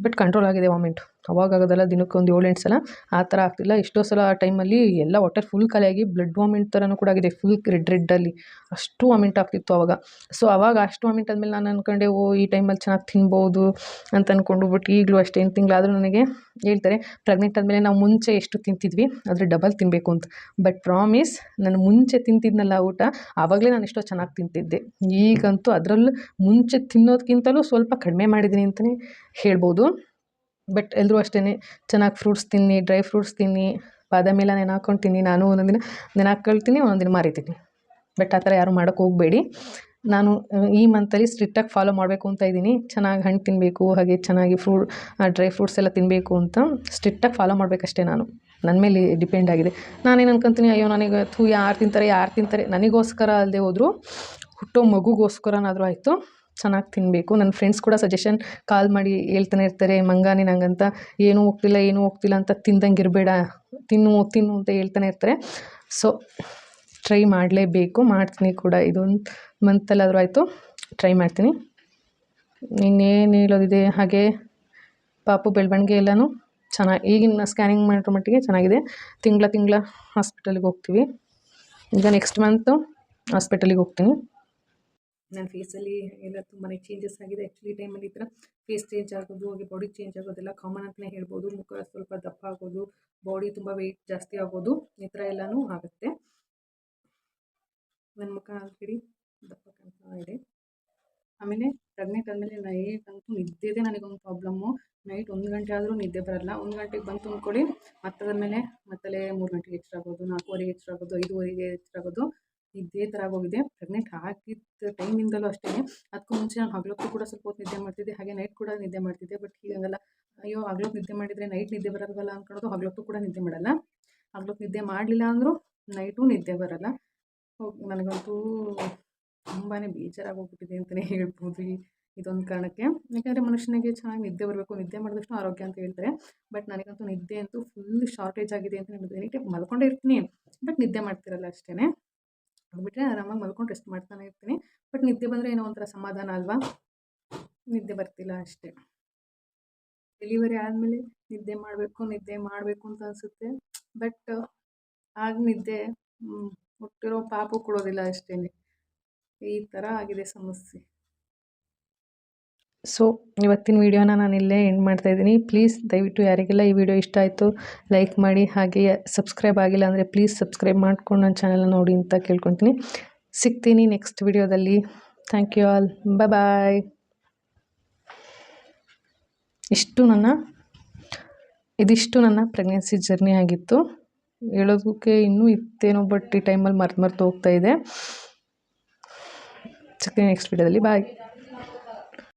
ಬಟ್ ಕಂಟ್ರೋಲ್ ಆಗಿದೆ ವಾಮಿಂಟು ಅವಾಗ ಆಗೋದಲ್ಲ ದಿನಕ್ಕೆ ಒಂದು ಏಳು ಎಂಟು ಸಲ ಆ ಥರ ಆಗ್ತಿಲ್ಲ. ಎಷ್ಟೋ ಸಲ ಆ ಟೈಮಲ್ಲಿ ಎಲ್ಲ ವಾಟರ್ ಫುಲ್ ಖಾಲಿಯಾಗಿ ಬ್ಲಡ್ ವಾಮಿಂಟ್ ಥರನೂ ಕೂಡ ಆಗಿದೆ. ಫುಲ್ ರೆಡ್ ರೆಡ್ಡಲ್ಲಿ ಅಷ್ಟು ವಾಮಿಂಟ್ ಆಗ್ತಿತ್ತು ಅವಾಗ. ಸೊ, ಅವಾಗ ಅಷ್ಟು ವಾಮಿಂಟ್ ಆದಮೇಲೆ ನಾನು ಅಂದ್ಕೊಂಡೆ ಓ, ಈ ಟೈಮಲ್ಲಿ ಚೆನ್ನಾಗಿ ತಿನ್ಬೋದು ಅಂತ ಅಂದ್ಕೊಂಡು ಬಟ್ ಈಗಲೂ ಅಷ್ಟೇ. ಏನು ತಿಂಗಳಾದರೂ ನನಗೆ ಹೇಳ್ತಾರೆ, ಪ್ರೆಗ್ನೆಂಟ್ ಆದಮೇಲೆ ನಾವು ಮುಂಚೆ ಎಷ್ಟು ತಿಂತಿದ್ವಿ, ಆದರೆ ಡಬಲ್ ತಿನ್ನಬೇಕು ಅಂತ. ಬಟ್ ಪ್ರಾಮಿಸ್, ನಾನು ಮುಂಚೆ ತಿಂತಿದ್ನಲ್ಲ ಊಟ, ಆವಾಗಲೇ ನಾನು ಎಷ್ಟೋ ಚೆನ್ನಾಗಿ ತಿಂತಿದ್ದೆ. ಈಗಂತೂ ಅದರಲ್ಲೂ ಮುಂಚೆ ತಿನ್ನೋದಕ್ಕಿಂತಲೂ ಸ್ವಲ್ಪ ಕಡಿಮೆ ಮಾಡಿದ್ದೀನಿ ಅಂತಲೇ ಹೇಳ್ಬೋದು. ಬಟ್ ಎಲ್ಲರೂ ಅಷ್ಟೇ ಚೆನ್ನಾಗಿ ಫ್ರೂಟ್ಸ್ ತಿನ್ನಿ, ಡ್ರೈ ಫ್ರೂಟ್ಸ್ ತಿನ್ನಿ, ಬಾದಾಮಿ ಎಲ್ಲ ನೆನೆ ಹಾಕ್ಕೊಂಡು ತಿನ್ನಿ. ನಾನು ಒಂದೊಂದು ದಿನ ನೆನೆ ಹಾಕ್ಕೊಳ್ತೀನಿ ಒಂದೊಂದು ದಿನ ಮಾರಿತೀನಿ. ಬಟ್ ಆ ಥರ ಯಾರೂ ಮಾಡೋಕ್ಕೆ ಹೋಗಬೇಡಿ. ನಾನು ಈ ಮಂತಲ್ಲಿ ಸ್ಟ್ರಿಕ್ಟಾಗಿ ಫಾಲೋ ಮಾಡಬೇಕು ಅಂತ ಇದ್ದೀನಿ. ಚೆನ್ನಾಗಿ ಹಣ್ಣು ತಿನ್ನಬೇಕು ಹಾಗೆ ಚೆನ್ನಾಗಿ ಫ್ರೂ ಡ್ರೈ ಫ್ರೂಟ್ಸ್ ಎಲ್ಲ ತಿನ್ನಬೇಕು ಅಂತ ಸ್ಟ್ರಿಕ್ಟಾಗಿ ಫಾಲೋ ಮಾಡಬೇಕಷ್ಟೇ ನಾನು. ನನ್ನ ಮೇಲೆ ಡಿಪೆಂಡ್ ಆಗಿದೆ. ನಾನೇನು ಅನ್ಕೊತೀನಿ, ಅಯ್ಯೋ, ನನಗೆ ಥೂ ಯಾರು ತಿಂತಾರೆ ಯಾರು ತಿಂತಾರೆ, ನನಗೋಸ್ಕರ ಅಲ್ಲದೆ ಹೋದರೂ, ಹುಟ್ಟೋ ಮಗುಗೋಸ್ಕರನಾದರೂ ಆಯಿತು. ಚೆನ್ನಾಗಿ ತಿನ್ನಬೇಕು ನನ್ನ ಫ್ರೆಂಡ್ಸ್ ಕೂಡ ಸಜೆಷನ್ ಕಾಲ್ ಮಾಡಿ ಹೇಳ್ತಾನೆ ಇರ್ತಾರೆ ಮಂಗಾನಿ ನಂಗಂತ ಏನೂ ಹೋಗ್ತಿಲ್ಲ ಏನೂ ಹೋಗ್ತಿಲ್ಲ ಅಂತ ತಿಂದಂಗೆ ಇರಬೇಡ, ತಿನ್ನು ತಿನ್ನು ಅಂತ ಹೇಳ್ತಾನೆ ಇರ್ತಾರೆ. ಸೊ ಟ್ರೈ ಮಾಡಲೇಬೇಕು, ಮಾಡ್ತೀನಿ ಕೂಡ. ಇದೊಂದು ಮಂತಲ್ಲಾದರೂ ಆಯಿತು ಟ್ರೈ ಮಾಡ್ತೀನಿ. ಇನ್ನೇನು ಹೇಳೋದಿದೆ, ಹಾಗೆ ಪಾಪು ಬೆಳವಣಿಗೆ ಎಲ್ಲನೂ ಚೆನ್ನಾಗಿ, ಈಗಿನ ಸ್ಕ್ಯಾನಿಂಗ್ ಮಾಡಿರೋ ಮಟ್ಟಿಗೆ ಚೆನ್ನಾಗಿದೆ. ತಿಂಗಳ ತಿಂಗಳ ಹಾಸ್ಪಿಟಲ್ಗೆ ಹೋಗ್ತೀವಿ. ಈಗ ನೆಕ್ಸ್ಟ್ ಮಂತು ಹಾಸ್ಪಿಟಲಿಗೆ ಹೋಗ್ತೀನಿ. ನನ್ನ ಫೇಸಲ್ಲಿ ಎಲ್ಲ ತುಂಬಾ ಚೇಂಜಸ್ ಆಗಿದೆ. ಆ್ಯಕ್ಚುಲಿ ಟೈಮಲ್ಲಿ ಈ ಥರ ಫೇಸ್ ಚೇಂಜ್ ಆಗೋದು, ಹಾಗೆ ಬಾಡಿ ಚೇಂಜ್ ಆಗೋದೆಲ್ಲ ಕಾಮನ್ ಅಂತಲೇ ಹೇಳ್ಬೋದು. ಮುಖ ಸ್ವಲ್ಪ ದಪ್ಪ ಆಗೋದು ಬಾಡಿ ತುಂಬ ವೆಯ್ಟ್ ಜಾಸ್ತಿ ಆಗೋದು, ಈ ಥರ ಎಲ್ಲನೂ ಆಗುತ್ತೆ. ನನ್ನ ಮುಖ ಆಲ್ರೆಡಿ ದಪ್ಪ ಕಾಣ್ತಾ ಇದೆ. ಆಮೇಲೆ ಪ್ರೆಗ್ನೆಂಟ್ ಆದಮೇಲೆ ನೈಟ್ ಅಂತೂ ನಿದ್ದೆದೇ ನನಗೊಂದು ಪ್ರಾಬ್ಲಮ್ಮು ನೈಟ್ ಒಂದು ಗಂಟೆ ಆದರೂ ನಿದ್ದೆ ಬರಲ್ಲ. ಒಂದು ಗಂಟೆಗೆ ಬಂತು ಅಂದ್ಕೊಳ್ಳಿ ಮತ್ತೆ ಮೇಲೆ ಮತ್ತಲೇ ಮೂರು ಗಂಟೆಗೆ ಎಚ್ಚರಾಗೋದು, ನಾಲ್ಕೂವರೆಗೆ ಎಚ್ಚರಾಗೋದು, ಐದುವರೆಗೆ ಎಚ್ಚರಾಗೋದು. ಇದೇ ಥರ ಆಗೋಗಿದೆ. ಪ್ರೆಗ್ನೆಂಟ್ ಆಗಿದ್ದ ಟೈಮಿಂದಲೂ ಅಷ್ಟೇ ಅದಕ್ಕೂ ಮುಂಚೆ ನಾನು ಹಗಲೊತ್ತು ಕೂಡ ಸ್ವಲ್ಪ ಹೊತ್ತು ನಿದ್ದೆ ಮಾಡ್ತಿದ್ದೆ. ಹಾಗೆ ನೈಟ್ ಕೂಡ ನಿದ್ದೆ ಮಾಡ್ತಿದ್ದೆ ಬಟ್ ಹೀಗಂಗಲ್ಲ ಅಯ್ಯೋ, ಹಗ್ಲೊತ್ತು ನಿದ್ದೆ ಮಾಡಿದರೆ ನೈಟ್ ನಿದ್ದೆ ಬರೋದಲ್ಲ ಅಂದ್ಕೊಳ್ಳೋದು ಹಗಲೊತ್ತು ಕೂಡ ನಿದ್ದೆ ಮಾಡಲ್ಲ. ಹಗ್ಲೊತ್ತು ನಿದ್ದೆ ಮಾಡಲಿಲ್ಲ ಅಂದರೂ ನೈಟು ನಿದ್ದೆ ಬರಲ್ಲ. ಹೋಗಿ, ನನಗಂತೂ ತುಂಬಾ ಬೇಜಾರಾಗೋಗ್ಬಿಟ್ಟಿದೆ ಅಂತಲೇ ಹೇಳ್ಬೋದು ಈ, ಇದೊಂದು ಕಾರಣಕ್ಕೆ. ಯಾಕೆಂದರೆ ಮನುಷ್ಯನಿಗೆ ಚೆನ್ನಾಗಿ ನಿದ್ದೆ ಬರಬೇಕು. ನಿದ್ದೆ ಮಾಡಿದಷ್ಟು ಆರೋಗ್ಯ ಅಂತ ಹೇಳ್ತಾರೆ. ಬಟ್ ನನಗಂತೂ ನಿದ್ದೆ ಅಂತೂ ಫುಲ್ ಶಾರ್ಟೇಜ್ ಆಗಿದೆ ಅಂತ ಹೇಳ್ಬೋದು. ಎನಿ ಮಲ್ಕೊಂಡೇ ಇರ್ತೀನಿ ಬಟ್ ನಿದ್ದೆ ಮಾಡ್ತಿರಲ್ಲ ಅಷ್ಟೇ ಅದು ಬಿಟ್ಟರೆ ಆರಾಮಾಗಿ ಮಲ್ಕೊಂಡು ರೆಸ್ಟ್ ಮಾಡ್ತಾನೆ ಇರ್ತೀನಿ. ಬಟ್ ನಿದ್ದೆ ಬಂದರೆ ಏನೋ ಒಂಥರ ಸಮಾಧಾನ ಅಲ್ವಾ? ನಿದ್ದೆ ಬರ್ತಿಲ್ಲ ಅಷ್ಟೇ. ಡೆಲಿವರಿ ಆದಮೇಲೆ ನಿದ್ದೆ ಮಾಡಬೇಕು ನಿದ್ದೆ ಮಾಡಬೇಕು ಅಂತ ಅನಿಸುತ್ತೆ. ಬಟ್ ಆಗ ನಿದ್ದೆ ಹುಟ್ಟಿರೋ ಪಾಪು ಕೊಡೋದಿಲ್ಲ ಅಷ್ಟೇ ಈ ಥರ ಆಗಿದೆ ಸಮಸ್ಯೆ. ಸೊ ಇವತ್ತಿನ ವಿಡಿಯೋನ ನಾನು ಇಲ್ಲೇ ಎಂಡ್ ಮಾಡ್ತಾ ಇದ್ದೀನಿ. ಪ್ಲೀಸ್ ದಯವಿಟ್ಟು ಯಾರಿಗೆಲ್ಲ ಈ ವಿಡಿಯೋ ಇಷ್ಟ ಆಯಿತು ಲೈಕ್ ಮಾಡಿ, ಹಾಗೆ ಸಬ್ಸ್ಕ್ರೈಬ್ ಆಗಿಲ್ಲ ಅಂದರೆ ಪ್ಲೀಸ್ ಸಬ್ಸ್ಕ್ರೈಬ್ ಮಾಡ್ಕೊಂಡು ನನ್ನ ಚಾನಲ್ನ ನೋಡಿ ಅಂತ ಕೇಳ್ಕೊತೀನಿ. ಸಿಗ್ತೀನಿ ನೆಕ್ಸ್ಟ್ ವಿಡಿಯೋದಲ್ಲಿ. Thank you all bye bye ಇಷ್ಟು ನನ್ನ, ಇದಿಷ್ಟು ನನ್ನ ಪ್ರೆಗ್ನೆನ್ಸಿ ಜರ್ನಿ ಆಗಿತ್ತು. ಹೇಳೋದಕ್ಕೆ ಇನ್ನೂ ಇತ್ತೇನೋ ಬಟ್ ಈ ಟೈಮಲ್ಲಿ ಮರ್ತು ಮರ್ತು ಹೋಗ್ತಾ ಇದೆ. ಸಿಗ್ತೀನಿ ನೆಕ್ಸ್ಟ್ ವಿಡಿಯೋದಲ್ಲಿ. ಬಾಯ್